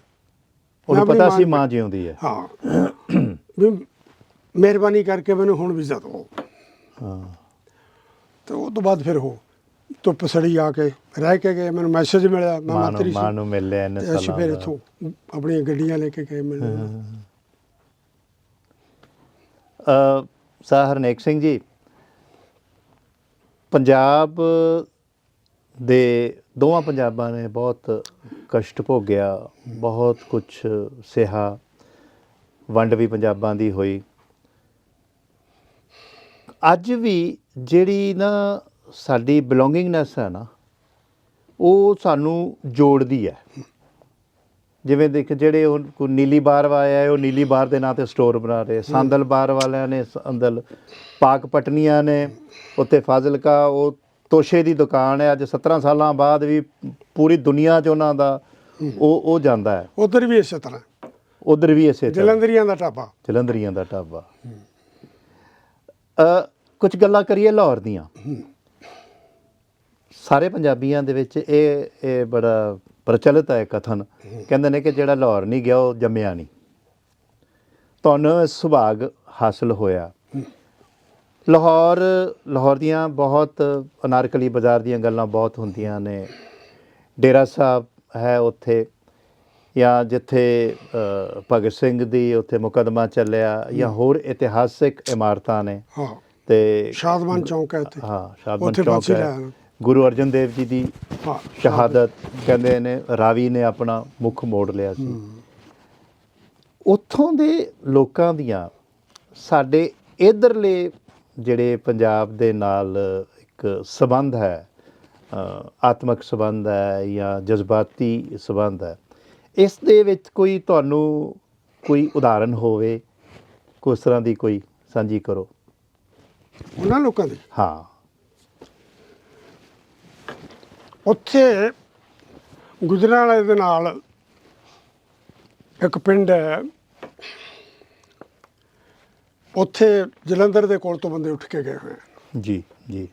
ਉਹਨੂੰ ਮੈਂ ਆਪਣੀ ਪਤਾ ਸੀ ਮਾਂ ਜਿਉਂਦੀ ਹੈ ਹਾਂ। ਵੀ ਮਿਹਰਬਾਨੀ ਕਰਕੇ ਮੈਨੂੰ ਹੁਣ ਵੀਜ਼ਾ ਦਿਓ ਹਾਂ। ਤੇ ਉਹ ਤੋਂ ਬਾਅਦ ਫਿਰ ਉਹ ਧੁੱਪ ਸੜੀ ਆ ਕੇ ਰਹਿ ਕੇ ਗਏ ਮੈਨੂੰ ਮੈਸੇਜ ਮਿਲਿਆ ਮੈਂ ਮਾਂ ਨੂੰ ਮੰਤਰੀ ਮਾਂ ਨੂੰ ਮਿਲ ਲਿਆ ਇਹਨੇ ਤੇ ਅਸੀਂ ਸਾਲਾਂ ਫਿਰ ਬਾਅਦ। ਇੱਥੋਂ ਆਪਣੀਆਂ ਗੱਡੀਆਂ ਲੈ ਕੇ ਗਏ ਮਿਲਣ ਅ, ਸਰ ਹਰਨੇਕ ਸਿੰਘ ਜੀ, ਪੰਜਾਬ ਦੇ ਦੋਵਾਂ ਪੰਜਾਬਾਂ ਨੇ ਬਹੁਤ ਕਸ਼ਟ ਭੋਗਿਆ, ਬਹੁਤ ਕੁਝ ਸਿਹਾ, ਵੰਡ ਵੀ ਪੰਜਾਬਾਂ ਦੀ ਹੋਈ। ਅੱਜ ਵੀ ਜਿਹੜੀ ਨਾ ਸਾਡੀ ਬਿਲੋਂਗਿੰਗਨੈਸ ਹੈ ਨਾ, ਉਹ ਸਾਨੂੰ ਜੋੜਦੀ ਹੈ। ਜਿਵੇਂ ਦੇਖ ਜਿਹੜੇ ਉਹ ਕੋਈ ਨੀਲੀ ਬਾਰ ਆਇਆ ਉਹ ਨੀਲੀ ਬਾਰ ਦੇ ਨਾਂ ਤੇ ਸਟੋਰ ਬਣਾ ਰਹੇ ਸੰਦਲ ਬਾਰ ਵਾਲਿਆਂ ਨੇ ਸੰਦਲ ਪਾਕ ਪਟਨੀਆਂ ਨੇ ਉੱਥੇ ਫਾਜ਼ਿਲਕਾ ਉਹ ਤੋਸ਼ੇ ਦੀ ਦੁਕਾਨ ਹੈ। ਅੱਜ 17 ਸਾਲਾਂ ਬਾਅਦ ਵੀ ਪੂਰੀ ਦੁਨੀਆ 'ਚ ਉਹਨਾਂ ਦਾ ਉਹ ਉਹ ਜਾਂਦਾ ਹੈ। ਉਧਰ ਵੀ ਇਸੇ ਤਰ੍ਹਾਂ। ਉਧਰ ਵੀ ਇਸੇ ਤਰ੍ਹਾਂ। ਜਲੰਧਰੀਆਂ ਦਾ ਟਾਪਾ ਜਲੰਧਰੀਆਂ ਦਾ ਢਾਬਾ। ਅ ਕੁਝ ਗੱਲਾਂ ਕਰੀਏ ਲਾਹੌਰ ਦੀਆਂ। ਸਾਰੇ ਪੰਜਾਬੀਆਂ ਦੇ ਵਿੱਚ ਇਹ ਇਹ ਬੜਾ ਪ੍ਰਚਲਿਤ ਹੈ ਕਥਨ। ਕਹਿੰਦੇ ਨੇ ਕਿ ਜਿਹੜਾ ਲਾਹੌਰ ਨਹੀਂ ਗਿਆ ਉਹ ਜੰਮਿਆ ਨਹੀਂ। ਤੁਹਾਨੂੰ ਸੁਭਾਗ ਹਾਸਲ ਹੋਇਆ। ਲਾਹੌਰ ਲਾਹੌਰ ਦੀਆਂ ਬਹੁਤ ਅਨਾਰਕਲੀ ਬਾਜ਼ਾਰ ਦੀਆਂ ਗੱਲਾਂ ਬਹੁਤ ਹੁੰਦੀਆਂ ਨੇ। ਡੇਰਾ ਸਾਹਿਬ ਹੈ ਉੱਥੇ ਜਾਂ ਜਿੱਥੇ ਭਗਤ ਸਿੰਘ ਦੀ ਉੱਥੇ ਮੁਕਦਮਾ ਚੱਲਿਆ ਜਾਂ ਹੋਰ ਇਤਿਹਾਸਿਕ ਇਮਾਰਤਾਂ ਨੇ। ਹਾਂ। ਤੇ ਸ਼ਾਦਮਾਨ ਚੌਂਕ ਹੈ ਇੱਥੇ ਹਾਂ ਸ਼ਾਦਮਨ ਉੱਥੇ ਚੌਕ ਹੈ। ਗੁਰੂ ਅਰਜਨ ਦੇਵ ਜੀ ਦੀ ਸ਼ਹਾਦਤ ਕਹਿੰਦੇ ਨੇ ਰਾਵੀ ਨੇ ਆਪਣਾ ਮੁੱਖ ਮੋੜ ਲਿਆ ਸੀ। ਉੱਥੋਂ ਦੇ ਲੋਕਾਂ ਦੀਆਂ ਸਾਡੇ ਇਧਰਲੇ ਜਿਹੜੇ ਪੰਜਾਬ ਦੇ ਨਾਲ ਇੱਕ ਸਬੰਧ ਹੈ ਆਤਮਿਕ ਸਬੰਧ ਹੈ ਜਾਂ ਜਜ਼ਬਾਤੀ ਸਬੰਧ ਹੈ ਇਸ ਦੇ ਵਿੱਚ ਕੋਈ ਤੁਹਾਨੂੰ ਕੋਈ ਉਦਾਹਰਨ ਹੋਵੇ? ਕਿਸ ਤਰ੍ਹਾਂ ਦੀ ਕੋਈ ਸਾਂਝੀ ਕਰੋ। ਉਹਨਾਂ ਲੋਕਾਂ ਦੀ? ਹਾਂ। ਉੱਥੇ ਗੁਜਰਾਂਵਾਲੇ ਦੇ ਨਾਲ ਇੱਕ ਪਿੰਡ ਹੈ। ਉੱਥੇ ਜਲੰਧਰ ਦੇ ਕੋਲ ਤੋਂ ਬੰਦੇ ਉੱਠ ਕੇ ਗਏ ਹੋਏ ਆ। ਜੀ ਜੀ।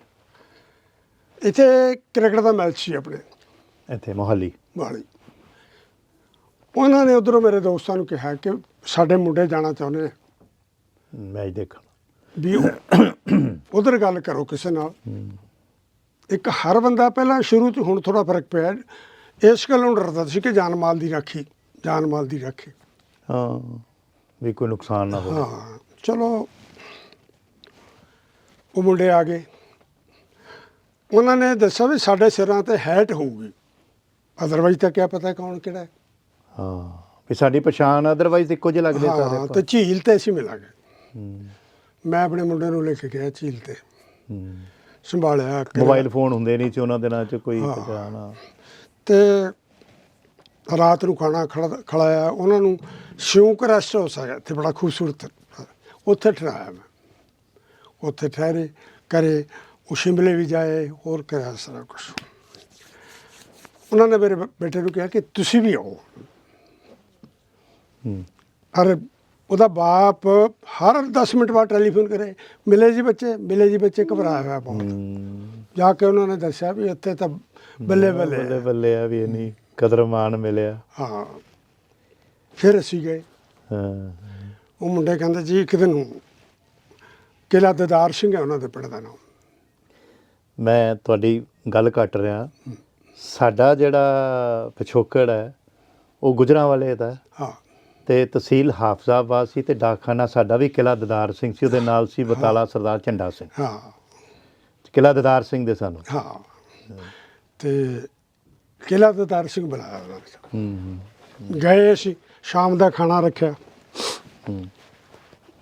ਇੱਥੇ ਕ੍ਰਿਕਟ ਦਾ ਮੈਚ ਸੀ ਆਪਣੇ। ਇੱਥੇ ਮੋਹਾਲੀ। ਵਾਲੀ ਉਹਨਾਂ ਨੇ ਉਧਰੋਂ ਮੇਰੇ ਦੋਸਤਾਂ ਨੂੰ ਕਿਹਾ ਕਿ ਸਾਡੇ ਮੁੰਡੇ ਜਾਣਾ ਚਾਹੁੰਦੇ ਨੇ ਮੈਚ ਦੇਖਣ ਵੀ ਉਧਰ ਗੱਲ ਕਰੋ ਕਿਸੇ ਨਾਲ। ਇੱਕ ਹਰ ਬੰਦਾ ਪਹਿਲਾਂ ਸ਼ੁਰੂ ਚ ਹੁਣ ਥੋੜਾ ਫ਼ਰਕ ਪਿਆ। ਹੈ। ਇਸ ਗੱਲੋਂ ਡਰਦਾ ਸੀ ਕਿ ਜਾਨ ਮਾਲ ਦੀ ਰਾਖੀ ਜਾਨ ਮਾਲ ਦੀ ਰਾਖੀ। ਹਾਂ ਵੀ ਕੋਈ ਨੁਕਸਾਨ ਨਾ ਹੋਵੇ। ਹਾਂ ਚਲੋ। ਉਹ ਮੁੰਡੇ ਆ ਗਏ। ਉਹਨਾਂ ਨੇ ਦੱਸਿਆ ਵੀ ਸਾਡੇ ਸਿਰਾਂ ਤੇ ਹੈਟ ਹੋਊਗੀ। ਅਦਰਵਾਈਜ਼ ਤਾਂ ਕਿਆ ਪਤਾ ਕੌਣ ਕਿਹੜਾ ਹੈ। ਹਾਂ ਵੀ ਸਾਡੀ ਪਛਾਣ ਅਦਰਵਾਈਜ਼ ਇੱਕੋ ਜਿਹੇ ਲੱਗਦੇ ਹਾਂ ਸਾਰੇ ਤੇ ਝੀਲ ਤੇ ਅਸੀਂ ਮਿਲਾਂਗੇ। ਹੂੰ, ਮੈਂ ਆਪਣੇ ਮੁੰਡੇ ਨੂੰ ਲੈ ਕੇ ਗਿਆ ਝੀਲ ਤੇ। ਹੂੰ। ਸੰਭਾਲਿਆ ਕਿ- ਮੋਬਾਈਲ ਫੋਨ ਹੁੰਦੇ ਨਹੀਂ ਸੀ ਉਹਨਾਂ ਦਿਨਾਂ 'ਚ ਕੋਈ ਹਾਂ। ਪਛਾਣ। ਆ। ਤੇ ਰਾਤ ਨੂੰ ਖਾਣਾ ਖਿਲਾਇਆ ਉਹਨਾਂ ਨੂੰ ਸ਼ੌਂਕ ਰੈਸਟ ਹਾਊਸ ਹੈਗਾ ਇੱਥੇ ਬੜਾ ਖੂਬਸੂਰਤ ਉੱਥੇ ਠਹਿਰਾਇਆ ਮੈਂ। ਉੱਥੇ ਠਹਿਰੇ ਕਰੇ ਉਹ ਸ਼ਿਮਲੇ ਵੀ ਜਾਏ ਹੋਰ ਕਰਿਆ ਸਾਰਾ ਕੁਝ ਉਹਨਾਂ ਨੇ ਮੇਰੇ ਬ- ਬੇਟੇ ਨੂੰ ਕਿਹਾ ਕਿ ਤੁਸੀਂ ਵੀ ਆਓ। ਹੂੰ। ਹਰ ਉਹਦਾ ਬਾਪ ਹਰ 10 ਮਿੰਟ ਬਾਅਦ ਟੈਲੀਫੋਨ ਕਰੇ ਮਿਲੇ ਜੀ ਬੱਚੇ ਮਿਲੇ ਜੀ ਬੱਚੇ ਘਬਰਾਇਆ ਹੋਇਆ ਬਹੁਤ। ਜਾ ਕੇ ਉਹਨਾਂ ਨੇ ਦੱਸਿਆ ਵੀ ਇੱਥੇ ਤਾਂ ਬੱਲੇ ਬੱਲੇ ਬੱਲੇ। ਬੱਲੇ ਆ ਵੀ ਇੰਨੀ ਕਦਰ ਮਾਣ ਮਿਲਿਆ। ਹਾਂ। ਫਿਰ ਅਸੀਂ ਗਏ। ਹਾਂ। ਉਹ ਮੁੰਡੇ ਕਹਿੰਦੇ ਜੀ ਇੱਕ ਦਿਨ ਕਿਲਾ ਦਦਾਰ ਸਿੰਘ ਹੈ ਉਹਨਾਂ ਦੇ ਪਿੰਡ ਦਾ ਨਾਮ। ਮੈਂ ਤੁਹਾਡੀ ਗੱਲ ਕੱਟ ਰਿਹਾ। ਸਾਡਾ ਜਿਹੜਾ ਪਿਛੋਕੜ ਹੈ ਉਹ ਗੁਜਰਾਂ ਵਾਲੇ ਦਾ ਹਾਂ। ਤੇ ਤਹਿਸੀਲ ਹਾਫਜ਼ਾਬਾਦ ਸੀ ਤੇ ਡਾਕਖਾਨਾ ਸਾਡਾ ਵੀ ਕਿਲਾ ਦਦਾਰ ਸਿੰਘ ਸੀ ਉਹਦੇ ਨਾਲ ਸੀ ਬਤਾਲਾ ਸਰਦਾਰ ਝੰਡਾ ਸਿੰਘ। ਹਾਂ। ਕਿਲਾ ਦਦਾਰ ਸਿੰਘ ਦੇ ਸਾਨੂੰ। ਹਾਂ। ਤੇ ਕਿਲਾ ਦਦਾਰ ਸਿੰਘ ਬੁਲਾਇਆ ਉਹਨਾਂ ਨੇ। ਹੂੰ ਹੂੰ, ਗਏ ਅਸੀਂ ਸ਼ਾਮ ਦਾ ਖਾਣਾ ਰੱਖਿਆ। ਹੂੰ।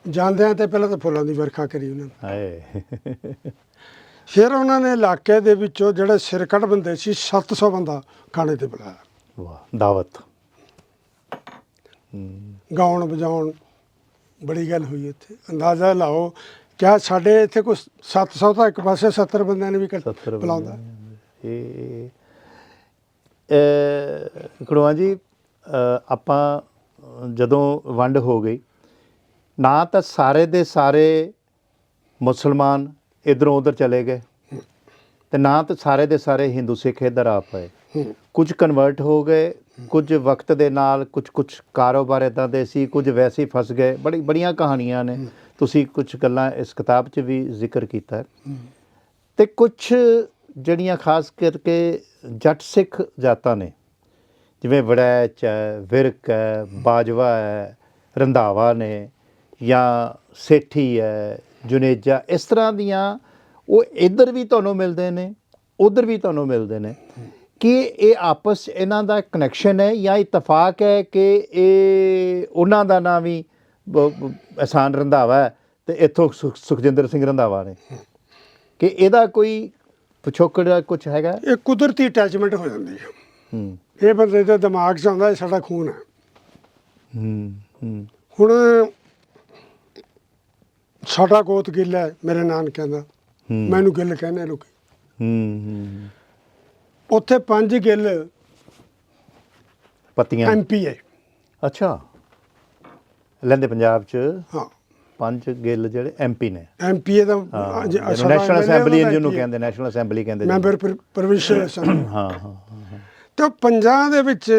ਜਾਂਦਿਆਂ ਤੇ ਪਹਿਲਾਂ ਤਾਂ ਫੁੱਲਾਂ ਦੀ ਵਰਖਾ ਕਰੀ ਉਹਨਾਂ ਨੇ। ਹਾਏ। ਫਿਰ ਉਹਨਾਂ ਨੇ ਇਲਾਕੇ ਦੇ ਵਿੱਚੋਂ ਜਿਹੜੇ ਸਿਰਕੜ ਬੰਦੇ ਸੀ 700 ਬੰਦਾ ਖਾਣੇ ਤੇ ਬੁਲਾਇਆ। ਵਾਹ ਦਾਵਤ। ਗਾਉਣ ਵਜਾਉਣ ਬੜੀ ਗੱਲ ਹੋਈ ਇੱਥੇ ਅੰਦਾਜ਼ਾ ਲਾਓ ਕਿਆ ਸਾਡੇ ਇੱਥੇ ਕੋਈ 700 ਤਾਂ ਇੱਕ ਪਾਸੇ 70 ਬੰਦਿਆਂ ਨੇ ਵੀ ਕਰ 70 ਬੁਲਾਉਂਦਾ। ਇਹ ਇਹ ਕੜਵਾ ਜੀ ਆਪਾਂ ਜਦੋਂ ਵੰਡ ਹੋ ਗਈ ਨਾ ਤਾਂ ਸਾਰੇ ਦੇ ਸਾਰੇ ਮੁਸਲਮਾਨ ਇਧਰੋਂ ਉਧਰ ਚਲੇ ਗਏ ਤੇ ਨਾ ਤਾਂ ਸਾਰੇ ਦੇ ਸਾਰੇ ਹਿੰਦੂ ਸਿੱਖ ਇੱਧਰ ਆ ਪਏ। ਕੁਝ ਕਨਵਰਟ ਹੋ ਗਏ ਕੁਝ ਵਕਤ ਦੇ ਨਾਲ ਕੁਝ ਕੁਝ ਕਾਰੋਬਾਰ ਇਦਾਂ ਦੇ ਸੀ ਕੁਝ ਵੈਸੇ ਹੀ ਫਸ ਗਏ। ਬੜੀ ਬੜੀਆਂ ਕਹਾਣੀਆਂ ਨੇ। ਤੁਸੀਂ ਕੁਝ ਗੱਲਾਂ ਇਸ ਕਿਤਾਬ 'ਚ ਵੀ ਜ਼ਿਕਰ ਕੀਤਾ ਹੈ। ਤੇ ਕੁਝ ਜਿਹੜੀਆਂ ਖਾਸ ਕਰਕੇ ਜੱਟ ਸਿੱਖ ਜਾਤਾਂ ਨੇ ਜਿਵੇਂ ਵੜੈਚ ਹੈ ਵਿਰਕ ਹੈ ਬਾਜਵਾ ਹੈ ਰੰਧਾਵਾ ਨੇ ਜਾਂ ਸੇਠੀ ਹੈ ਜੁਨੇਜਾ ਇਸ ਤਰ੍ਹਾਂ ਦੀਆਂ ਉਹ ਇੱਧਰ ਵੀ ਤੁਹਾਨੂੰ ਮਿਲਦੇ ਨੇ ਉਧਰ ਵੀ ਤੁਹਾਨੂੰ ਮਿਲਦੇ ਨੇ। ਕਿ ਇਹ ਆਪਸ ਇਹਨਾਂ ਦਾ ਕਨੈਕਸ਼ਨ ਹੈ ਜਾਂ ਇਤਫਾਕ ਹੈ ਕਿ ਇਹ ਉਹਨਾਂ ਦਾ ਨਾਮ ਵੀ ਅਹਿਸਾਨ ਰੰਧਾਵਾ ਹੈ ਤੇ ਇੱਥੋਂ ਸੁਖ- ਸੁਖਜਿੰਦਰ ਸਿੰਘ ਰੰਧਾਵਾ ਨੇ। ਕਿ ਇਹਦਾ ਕੋਈ ਪਿਛੋਕੜ ਕੁਝ ਹੈਗਾ? ਇਹ ਕੁਦਰਤੀ ਅਟੈਚਮੈਂਟ ਹੋ ਜਾਂਦੀ ਹੈ। ਹੂੰ। ਇਹ ਬੰਦੇ ਦੇ ਦਿਮਾਗ 'ਚ ਆਉਂਦਾ ਇਹ ਸਾਡਾ ਖੂਨ ਹੈ। ਹੂੰ ਹੂੰ। ਹੁਣ ਸਾਡਾ ਗੋਤ ਗਿੱਲ ਹੈ ਮੇਰੇ ਨਾਨਕਿਆਂ ਦਾ। ਮੈਨੂੰ ਗਿੱਲ ਕਹਿੰਦੇ ਲੋਕੀ। ਹੂੰ ਹੂੰ। ਉੱਥੇ ਪੰਜ ਗਿੱਲ ਪੱਤੀਆਂ। ਐਮਪੀ ਹੈ ਅੱਛਾ। ਲੈਂਦੇ ਪੰਜਾਬ ਚ ਹਾਂ। ਪੰਜ ਗਿੱਲ ਜਿਹੜੇ ਐਮਪੀ ਨੇ। ਐਮਪੀ ਦਾ ਨੈਸ਼ਨਲ ਅਸੈਂਬਲੀ ਜਿਹਨੂੰ। ਕਹਿੰਦੇ ਨੈਸ਼ਨਲ ਅਸੈਂਬਲੀ ਕਹਿੰਦੇ ਮੈਂਬਰ ਪ੍ਰੋਵਿੰਸ਼ੀਅਲ ਅਸੈਂਬਲੀ। ਹਾਂ ਹਾਂ ਤੇ ਪੰਜਾਂ ਦੇ ਵਿੱਚ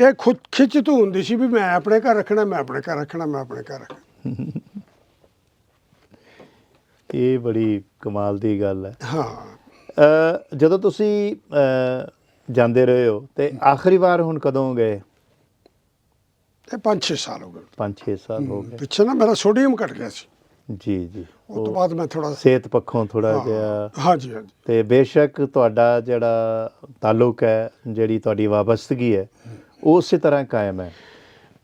ਇਹ ਖੁਦ ਖਿੱਚ ਤੂੰ ਹੁੰਦੀ ਸੀ ਵੀ ਮੈਂ ਆਪਣੇ ਘਰ ਰੱਖਣਾ ਮੈਂ ਆਪਣੇ ਘਰ ਰੱਖਣਾ ਮੈਂ ਆਪਣੇ ਘਰ ਰੱਖਣਾ। ਇਹ ਬੜੀ ਕਮਾਲ ਦੀ ਗੱਲ ਹੈ। ਹਾਂ। ਜਦੋਂ ਤੁਸੀਂ ਜਾਂਦੇ ਰਹੇ ਹੋ ਤੇ ਆਖਰੀ ਵਾਰ ਹੁਣ ਕਦੋਂ ਗਏ? ਇਹ 5-6 ਸਾਲ ਹੋ ਗਏ। 5-6 ਸਾਲ ਹੋ ਗਏ। ਪਿੱਛੇ ਨਾ ਮੇਰਾ ਸੋਡੀਅਮ ਘਟ ਗਿਆ ਸੀ। ਜੀ ਜੀ। ਉਸ ਤੋਂ ਬਾਅਦ ਮੈਂ ਥੋੜਾ ਸਿਹਤ ਪੱਖੋਂ ਥੋੜਾ ਜਿਹਾ ਹਾਂਜੀ ਹਾਂਜੀ। ਤੇ ਬੇਸ਼ੱਕ ਤੁਹਾਡਾ ਜਿਹੜਾ ਤਾਲੁਕ ਹੈ ਜਿਹੜੀ ਤੁਹਾਡੀ ਵਾਬਸਤਗੀ ਹੈ ਉਹ ਉਸੇ ਤਰ੍ਹਾਂ ਕਾਇਮ ਹੈ।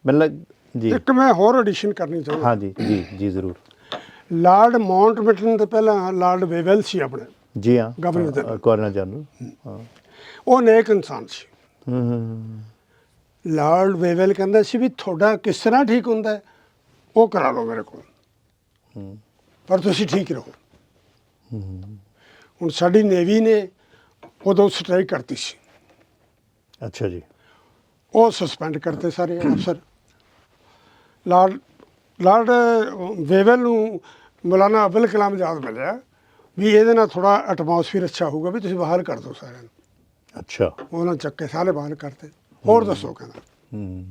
ਮੈਨੂੰ ਲੱਗ ਜੀ। ਇੱਕ ਮੈਂ ਹੋਰ ਐਡੀਸ਼ਨ ਕਰਨੀ ਚਾਹੁੰਦਾ। ਹਾਂਜੀ ਜੀ ਜੀ ਜ਼ਰੂਰ। ਲਾਰਡ ਮਾਉਂਟਬੈਟਨ ਤੋਂ ਪਹਿਲਾਂ ਲਾਰਡ ਵੇਵਲ ਸੀ ਆਪਣੇ। ਜੀ ਹਾਂ ਗਵਰਨਰ ਜਨਰਲ। ਗਵਰਨਰ ਜਨਰਲ ਹਾਂ। ਉਹ ਨੇਕ ਇਨਸਾਨ ਸੀ। ਹੂੰ, ਹੂੰ, ਲਾਰਡ ਵੇਵਲ ਕਹਿੰਦਾ ਸੀ ਵੀ ਤੁਹਾਡਾ ਕਿਸ ਤਰ੍ਹਾਂ ਠੀਕ ਹੁੰਦਾ ਹੈ ਉਹ ਕਰਾ ਲਓ ਮੇਰੇ ਕੋਲ। ਹੂੰ, ਪਰ ਤੁਸੀਂ ਠੀਕ ਰਹੋ। ਹੂੰ, ਹੁਣ ਸਾਡੀ ਨੇਵੀ ਨੇ ਉਦੋਂ ਸਟ੍ਰਾਈਕ ਕਰਤੀ ਸੀ। ਅੱਛਾ ਜੀ। ਉਹ ਸਸਪੈਂਡ ਕਰਤੇ ਸਾਰੇ ਅਫਸਰ। ਲਾਰਡ ਲਾਰਡ ਵੇਵਲ ਨੂੰ ਮੌਲਾਨਾ ਅਬੁਲ ਕਲਾਮ ਯਾਦ ਮਿਲਿਆ। ਵੀ ਇਹਦੇ ਨਾਲ ਥੋੜਾ ਐਟਮੋਸਫੀਅਰ ਅੱਛਾ ਹੋਊਗਾ ਵੀ ਤੁਸੀਂ ਬਾਹਰ ਕਰ ਦਿਓ ਸਾਰਿਆਂ ਨੂੰ। ਅੱਛਾ। ਉਹਨਾਂ ਚੱਕ ਕੇ ਸਾਰੇ ਬਾਹਰ ਕਰਤੇ ਹੋਰ ਦੱਸੋ ਕਹਿੰਦਾ। ਹੂੰ।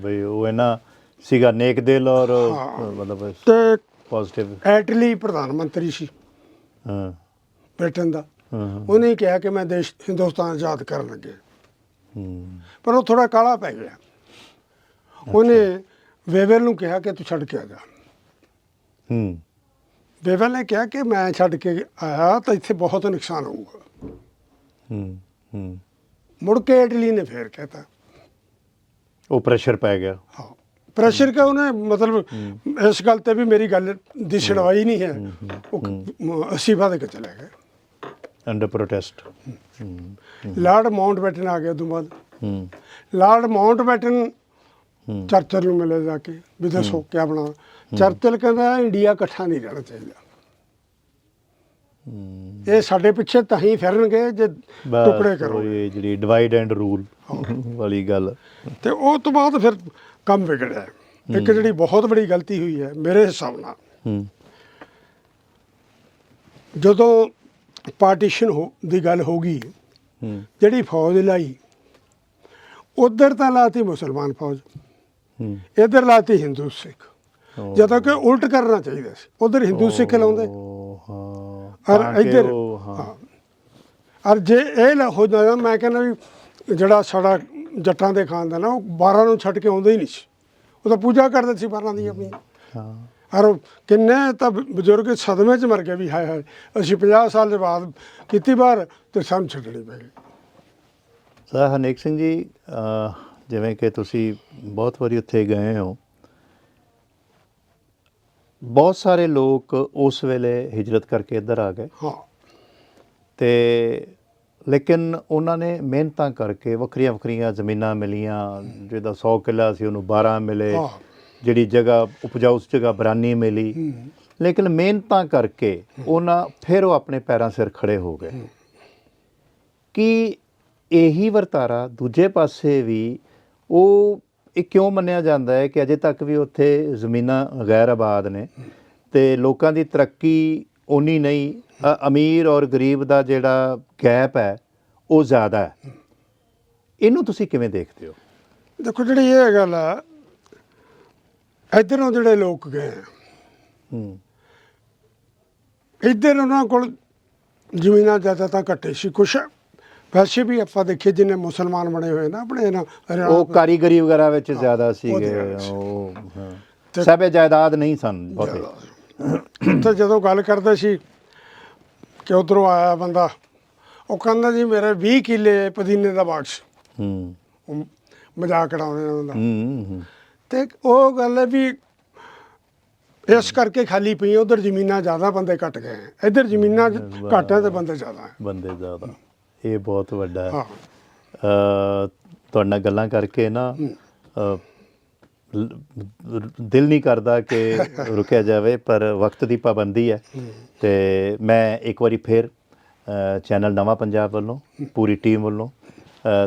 ਬਈ ਉਹ ਇਹਨਾਂ ਸੀਗਾ ਨੇਕ ਦਿਲ ਔਰ। ਮਤਲਬ ਤੇ ਪੋਜ਼ਿਟਿਵ ਐਟਲੀ ਪ੍ਰਧਾਨ ਮੰਤਰੀ ਸੀ। ਹਾਂ। ਬ੍ਰਿਟਨ ਦਾ। ਉਹਨੇ ਕਿਹਾ ਕਿ ਮੈਂ ਦੇਸ਼ ਹਿੰਦੁਸਤਾਨ ਆਜ਼ਾਦ ਕਰਨ ਲੱਗੇ। ਹੂੰ। ਪਰ ਉਹ ਥੋੜਾ ਕਾਲਾ ਪੈ ਗਿਆ। ਉਹਨੇ ਵੇਵਲ ਨੂੰ ਕਿਹਾ ਕਿ ਤੂੰ ਛੱਡ ਕੇ ਆ ਜਾ। ਹੂੰ। ਵੇਵਲ ਨੇ ਕਿਹਾ ਕਿ ਮੈਂ ਛੱਡ ਕੇ ਆਇਆ ਤਾਂ ਇੱਥੇ ਬਹੁਤ ਨੁਕਸਾਨ ਹੋਊਗਾ। ਹੂੰ ਹੂੰ। ਮੁੜ ਕੇ ਇਟਲੀ ਨੇ ਫੇਰ ਕਹਿਤਾ। ਉਹ ਪ੍ਰੈਸ਼ਰ ਪੈ ਗਿਆ। ਹਾਂ ਪ੍ਰੈਸ਼ਰ ਕਾ ਉਹਨੇ ਮਤਲਬ ਇਸ ਗੱਲ ਤੇ ਵੀ ਮੇਰੀ ਗੱਲ ਦੀ ਸੁਣਵਾਈ ਨਹੀਂ ਹੈ। ਉਹ ਅਸੀਂ ਵੱਧ ਕੇ ਚਲੇ ਗਏ। Under protest lord Mountbatten ਆ ਗਿਆ ਉਦੋਂ ਬਾਅਦ। ਲਾਰਡ ਮਾਉਂਟ ਬੈਟਨ ਹੂੰ। ਚਰਚਲ ਨੂੰ ਮਿਲੇ ਜਾ ਕੇ ਵੀ ਦੱਸੋ ਕੀ ਬਣਾ ਚਰਚਲ ਕਹਿੰਦਾ ਇੰਡੀਆ ਇਕੱਠਾ ਨਹੀਂ ਰਹਿਣਾ ਚਾਹੀਦਾ। ਇਹ ਸਾਡੇ ਪਿੱਛੇ ਤਾਂ ਹੀ ਫਿਰਨਗੇ ਜੇ ਟੁਕੜੇ ਕਰੋ ਇਹ ਜਿਹੜੀ ਡਿਵਾਈਡ ਐਂਡ ਰੂਲ ਵਾਲੀ ਗੱਲ। ਤੇ ਉਹ ਤੋਂ ਬਾਅਦ ਫਿਰ ਕੰਮ ਵਿਗੜਿਆ। ਇੱਕ ਜਿਹੜੀ ਬਹੁਤ ਬੜੀ ਗਲਤੀ ਹੋਈ ਹੈ ਮੇਰੇ ਹਿਸਾਬ ਨਾਲ। ਜਦੋਂ ਪਾਰਟੀਸ਼ਨ ਦੀ ਗੱਲ ਹੋ ਗਈ ਜਿਹੜੀ ਫੌਜ ਲਾਈ ਉਧਰ ਤਾਂ ਲਾਤੀ ਮੁਸਲਮਾਨ ਫੌਜ ਇੱਧਰ ਲਾਤੀ ਹਿੰਦੂ ਸਿੱਖ। ਉਹ- ਜਦੋਂ ਕਿ ਉਲਟ ਕਰਨਾ ਚਾਹੀਦਾ ਸੀ। ਉਧਰ ਹਿੰਦੂ ਸਿੱਖ ਲਾਉਂਦੇ। ਹਾਂ। ਔਰ ਤਾਂ ਇੱਧਰ ਹਾਂ। ਔਰ ਜੇ ਇਹ ਨਾ ਹੋ ਜਾਂਦਾ ਮੈਂ ਕਹਿੰਦਾ ਵੀ ਜਿਹੜਾ ਸਾਡਾ ਜੱਟਾਂ ਦੇ ਖਾਨਦਾਨ ਆ ਉਹ 12 ਨੂੰ ਛੱਡ ਕੇ ਆਉਂਦੇ ਹੀ ਨਹੀਂ ਸੀ। ਉਹ ਤਾਂ ਪੂਜਾ ਕਰਦੇ ਸੀ 12 ਦੀ ਆਪਣੀ। ਹਾਂ। ਔਰ ਕਿੰਨੇ ਤਾਂ ਬਜ਼ੁਰਗ ਸਦਮੇ 'ਚ ਮਰ ਗਏ ਵੀ ਹਾਏ ਹਾਏ ਅਸੀਂ 50 ਸਾਲ ਦੇ ਬਾਅਦ ਕੀਤੀ ਬਾਹਰ ਤੇ ਸਾਨੂੰ ਛੱਡਣੀ ਪੈ ਗਈ ਸਰ ਹਰਨੇਕ ਸਿੰਘ ਜੀ ਜਿਵੇਂ ਕਿ ਤੁਸੀਂ ਬਹੁਤ ਵਾਰੀ ਉੱਥੇ ਗਏ ਹੋ ਬਹੁਤ ਸਾਰੇ ਲੋਕ ਉਸ ਵੇਲੇ ਹਿਜਰਤ ਕਰਕੇ ਇੱਧਰ ਆ ਗਏ। ਹਾਂ। ਤੇ ਲੇਕਿਨ ਉਹਨਾਂ ਨੇ ਮਿਹਨਤਾਂ ਕਰਕੇ ਵੱਖਰੀਆਂ ਵੱਖਰੀਆਂ ਜ਼ਮੀਨਾਂ ਮਿਲੀਆਂ ਜਿਹਦਾ 100 ਕਿੱਲਾ ਸੀ ਉਹਨੂੰ 12 ਮਿਲੇ। ਜਿਹੜੀ ਜਗ੍ਹਾ ਉਪਜਾਊ ਉਸ ਜਗ੍ਹਾ ਬਰਾਨੀ ਮਿਲੀ। ਲੇਕਿਨ ਮਿਹਨਤਾਂ ਕਰਕੇ ਉਹਨਾਂ ਫਿਰ ਉਹ ਆਪਣੇ ਪੈਰਾਂ ਸਿਰ ਖੜੇ ਹੋ ਗਏ। ਕਿ ਇਹੀ ਵਰਤਾਰਾ ਦੂਜੇ ਪਾਸੇ ਵੀ ਉਹ ਇਹ ਕਿਉਂ ਮੰਨਿਆ ਜਾਂਦਾ ਹੈ ਕਿ ਅਜੇ ਤੱਕ ਵੀ ਉੱਥੇ ਜ਼ਮੀਨਾਂ ਗੈਰ ਆਬਾਦ ਨੇ ਤੇ ਲੋਕਾਂ ਦੀ ਤਰੱਕੀ ਉਨੀ ਨਹੀਂ ਅਮੀਰ ਔਰ ਗਰੀਬ ਦਾ ਜਿਹੜਾ ਗੈਪ ਹੈ ਉਹ ਜ਼ਿਆਦਾ ਹੈ। ਇਹਨੂੰ ਤੁਸੀਂ ਕਿਵੇਂ ਦੇਖਦੇ ਹੋ? ਦੇਖੋ ਜਿਹੜੀ ਇਹ ਗੱਲ ਆ ਇੱਧਰੋਂ ਜਿਹੜੇ ਲੋਕ ਗਏ ਹੂੰ। ਇੱਧਰ ਉਹਨਾਂ ਕੋਲ ਜ਼ਮੀਨਾਂ ਜ਼ਿਆਦਾ ਤਾਂ ਘੱਟੇ ਸੀ ਕੁਛ ਵੈਸੇ ਵੀ ਆਪਾਂ ਦੇਖੀਏ ਜਿੰਨੇ ਮੁਸਲਮਾਨ ਬਣੇ ਹੋਏ ਨਾ ਆਪਣੇ ਨਾ ਹਰਿਆਣਾ ਉਹ ਕਾਰੀਗਰੀ ਵਗੈਰਾ ਵਿੱਚ ਜ਼ਿਆਦਾ ਸੀਗੇ ਜ਼ਿਆਦਾ ਸੀ। ਉਹ ਹਾਂ। ਸਭੇ ਜਾਇਦਾਦ ਨਹੀਂ ਸਨ ਬਹੁਤੇ। ਤੇ ਜਦੋਂ ਗੱਲ ਕਰਦੇ ਸੀ ਕਿ ਉਧਰੋਂ ਆਇਆ ਬੰਦਾ ਉਹ ਕਹਿੰਦਾ ਜੀ ਮੇਰੇ 20 ਕਿੱਲੇ ਪੁਦੀਨੇ ਦਾ ਬਾਗ ਸੀ। ਹੂੰ। ਉਹ ਮਜ਼ਾਕ ਉਡਾਉਂਦੇ ਨੇ ਉਹਦਾ ਹੂੰ ਹੂੰ ਤੇ ਉਹ ਗੱਲ ਹੈ ਵੀ ਇਸ ਕਰਕੇ ਖਾਲੀ ਪਈ ਉਧਰ ਜ਼ਮੀਨਾਂ ਜ਼ਿਆਦਾ ਬੰਦੇ ਘਟ ਗਏ। ਹੈ। ਇੱਧਰ ਜ਼ਮੀਨਾਂ ਘੱਟ ਹੈ ਤੇ ਬੰਦੇ ਜ਼ਿਆਦਾ ਹੈ। ਬੰਦੇ ਜ਼ਿਆਦਾ। ਇਹ ਬਹੁਤ ਵੱਡਾ ਹੈ। ਅ, ਤੁਹਾਡੇ ਨਾਲ ਗੱਲਾਂ ਕਰਕੇ ਨਾ ਦਿਲ ਨਹੀਂ ਕਰਦਾ ਕਿ ਰੁਕਿਆ ਜਾਵੇ ਪਰ ਵਕਤ ਦੀ ਪਾਬੰਦੀ ਹੈ। ਤੇ ਮੈਂ ਇੱਕ ਵਾਰੀ ਫੇਰ ਚੈਨਲ ਨਵਾਂ ਪੰਜਾਬ ਵੱਲੋਂ ਪੂਰੀ ਟੀਮ ਵੱਲੋਂ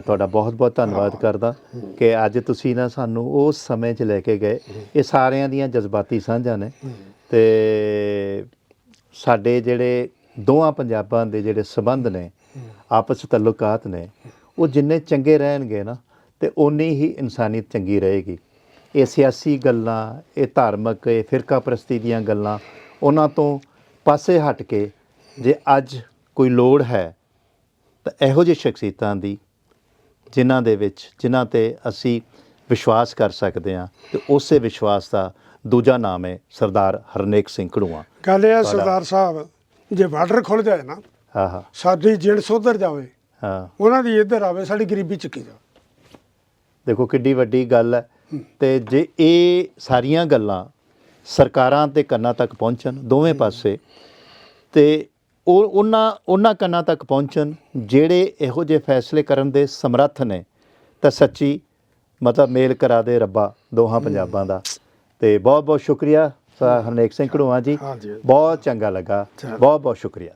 ਤੁਹਾਡਾ ਬਹੁਤ ਬਹੁਤ ਧੰਨਵਾਦ ਕਰਦਾ ਕਿ ਅੱਜ ਤੁਸੀਂ ਨਾ ਸਾਨੂੰ ਉਸ ਸਮੇਂ 'ਚ ਲੈ ਕੇ ਗਏ। ਇਹ ਸਾਰਿਆਂ ਦੀਆਂ ਜਜ਼ਬਾਤੀ ਸਾਂਝਾਂ ਨੇ। ਤੇ ਸਾਡੇ ਜਿਹੜੇ ਦੋਹਾਂ ਪੰਜਾਬਾਂ ਦੇ ਜਿਹੜੇ ਸਬੰਧ ਨੇ ਆਪਸ ਵਿੱਚ ਤਾਲੁਕਾਤ ਨੇ ਉਹ ਜਿੰਨੇ ਚੰਗੇ ਰਹਿਣਗੇ ਨਾ ਤੇ ਓਨੀ ਹੀ ਇਨਸਾਨੀਅਤ ਚੰਗੀ ਰਹੇਗੀ। ਇਹ ਸਿਆਸੀ ਗੱਲਾਂ ਇਹ ਧਾਰਮਿਕ ਇਹ ਫਿਰਕਾ ਪ੍ਰਸਤੀ ਦੀਆਂ ਗੱਲਾਂ ਉਹਨਾਂ ਤੋਂ ਪਾਸੇ ਹਟ ਕੇ ਜੇ ਅੱਜ ਕੋਈ ਲੋੜ ਹੈ ਤਾਂ ਇਹੋ ਜਿਹੇ ਸ਼ਖਸੀਅਤਾਂ ਦੀ ਜਿਨ੍ਹਾਂ ਦੇ ਵਿੱਚ ਜਿਨ੍ਹਾਂ ਤੇ ਅਸੀਂ ਵਿਸ਼ਵਾਸ ਕਰ ਸਕਦੇ ਹਾਂ ਤੇ ਉਸੇ ਵਿਸ਼ਵਾਸ ਦਾ ਦੂਜਾ ਨਾਮ ਹੈ ਸਰਦਾਰ ਹਰਨੇਕ ਸਿੰਘ ਘੜੂਆ। ਗੱਲ ਇਹ ਸਰਦਾਰ ਸਾਹਿਬ ਜੇ ਬਾਰਡਰ ਖੁੱਲ ਜਾਏ ਨਾ ਹਾਂ ਹਾਂ। ਸਾਡੀ ਜਿਣਸ ਉਧਰ ਜਾਵੇ ਹਾਂ। ਉਹਨਾਂ ਦੀ ਇੱਧਰ ਆਵੇ ਸਾਡੀ ਗਰੀਬੀ ਚੱਕੀ ਜਾ ਦੇਖੋ ਕਿੱਡੀ ਵੱਡੀ ਗੱਲ ਹੈ। ਤੇ ਜੇ ਇਹ ਸਾਰੀਆਂ ਗੱਲਾਂ ਸਰਕਾਰਾਂ ਤੇ ਕੰਨਾਂ ਤੱਕ ਪਹੁੰਚਣ ਦੋਵੇਂ ਪਾਸੇ ਤੇ ਉਹ ਉਹਨਾਂ ਉਹਨਾਂ ਕੰਨਾਂ ਤੱਕ ਪਹੁੰਚਣ ਜਿਹੜੇ ਇਹੋ ਜਿਹੇ ਫੈਸਲੇ ਕਰਨ ਦੇ ਸਮਰੱਥ ਨੇ ਤਾਂ ਸੱਚੀ ਮਤਲਬ ਮੇਲ ਕਰਾ ਦੇ ਰੱਬਾ ਦੋਹਾਂ ਪੰਜਾਬਾਂ ਦਾ। ਤੇ ਬਹੁਤ ਬਹੁਤ ਸ਼ੁਕਰੀਆ ਸਰ ਹਰਨੇਕ ਸਿੰਘ ਘੜੂਆ ਜੀ। ਬਹੁਤ ਚੰਗਾ ਲੱਗਾ। ਬਹੁਤ ਬਹੁਤ ਸ਼ੁਕਰੀਆ।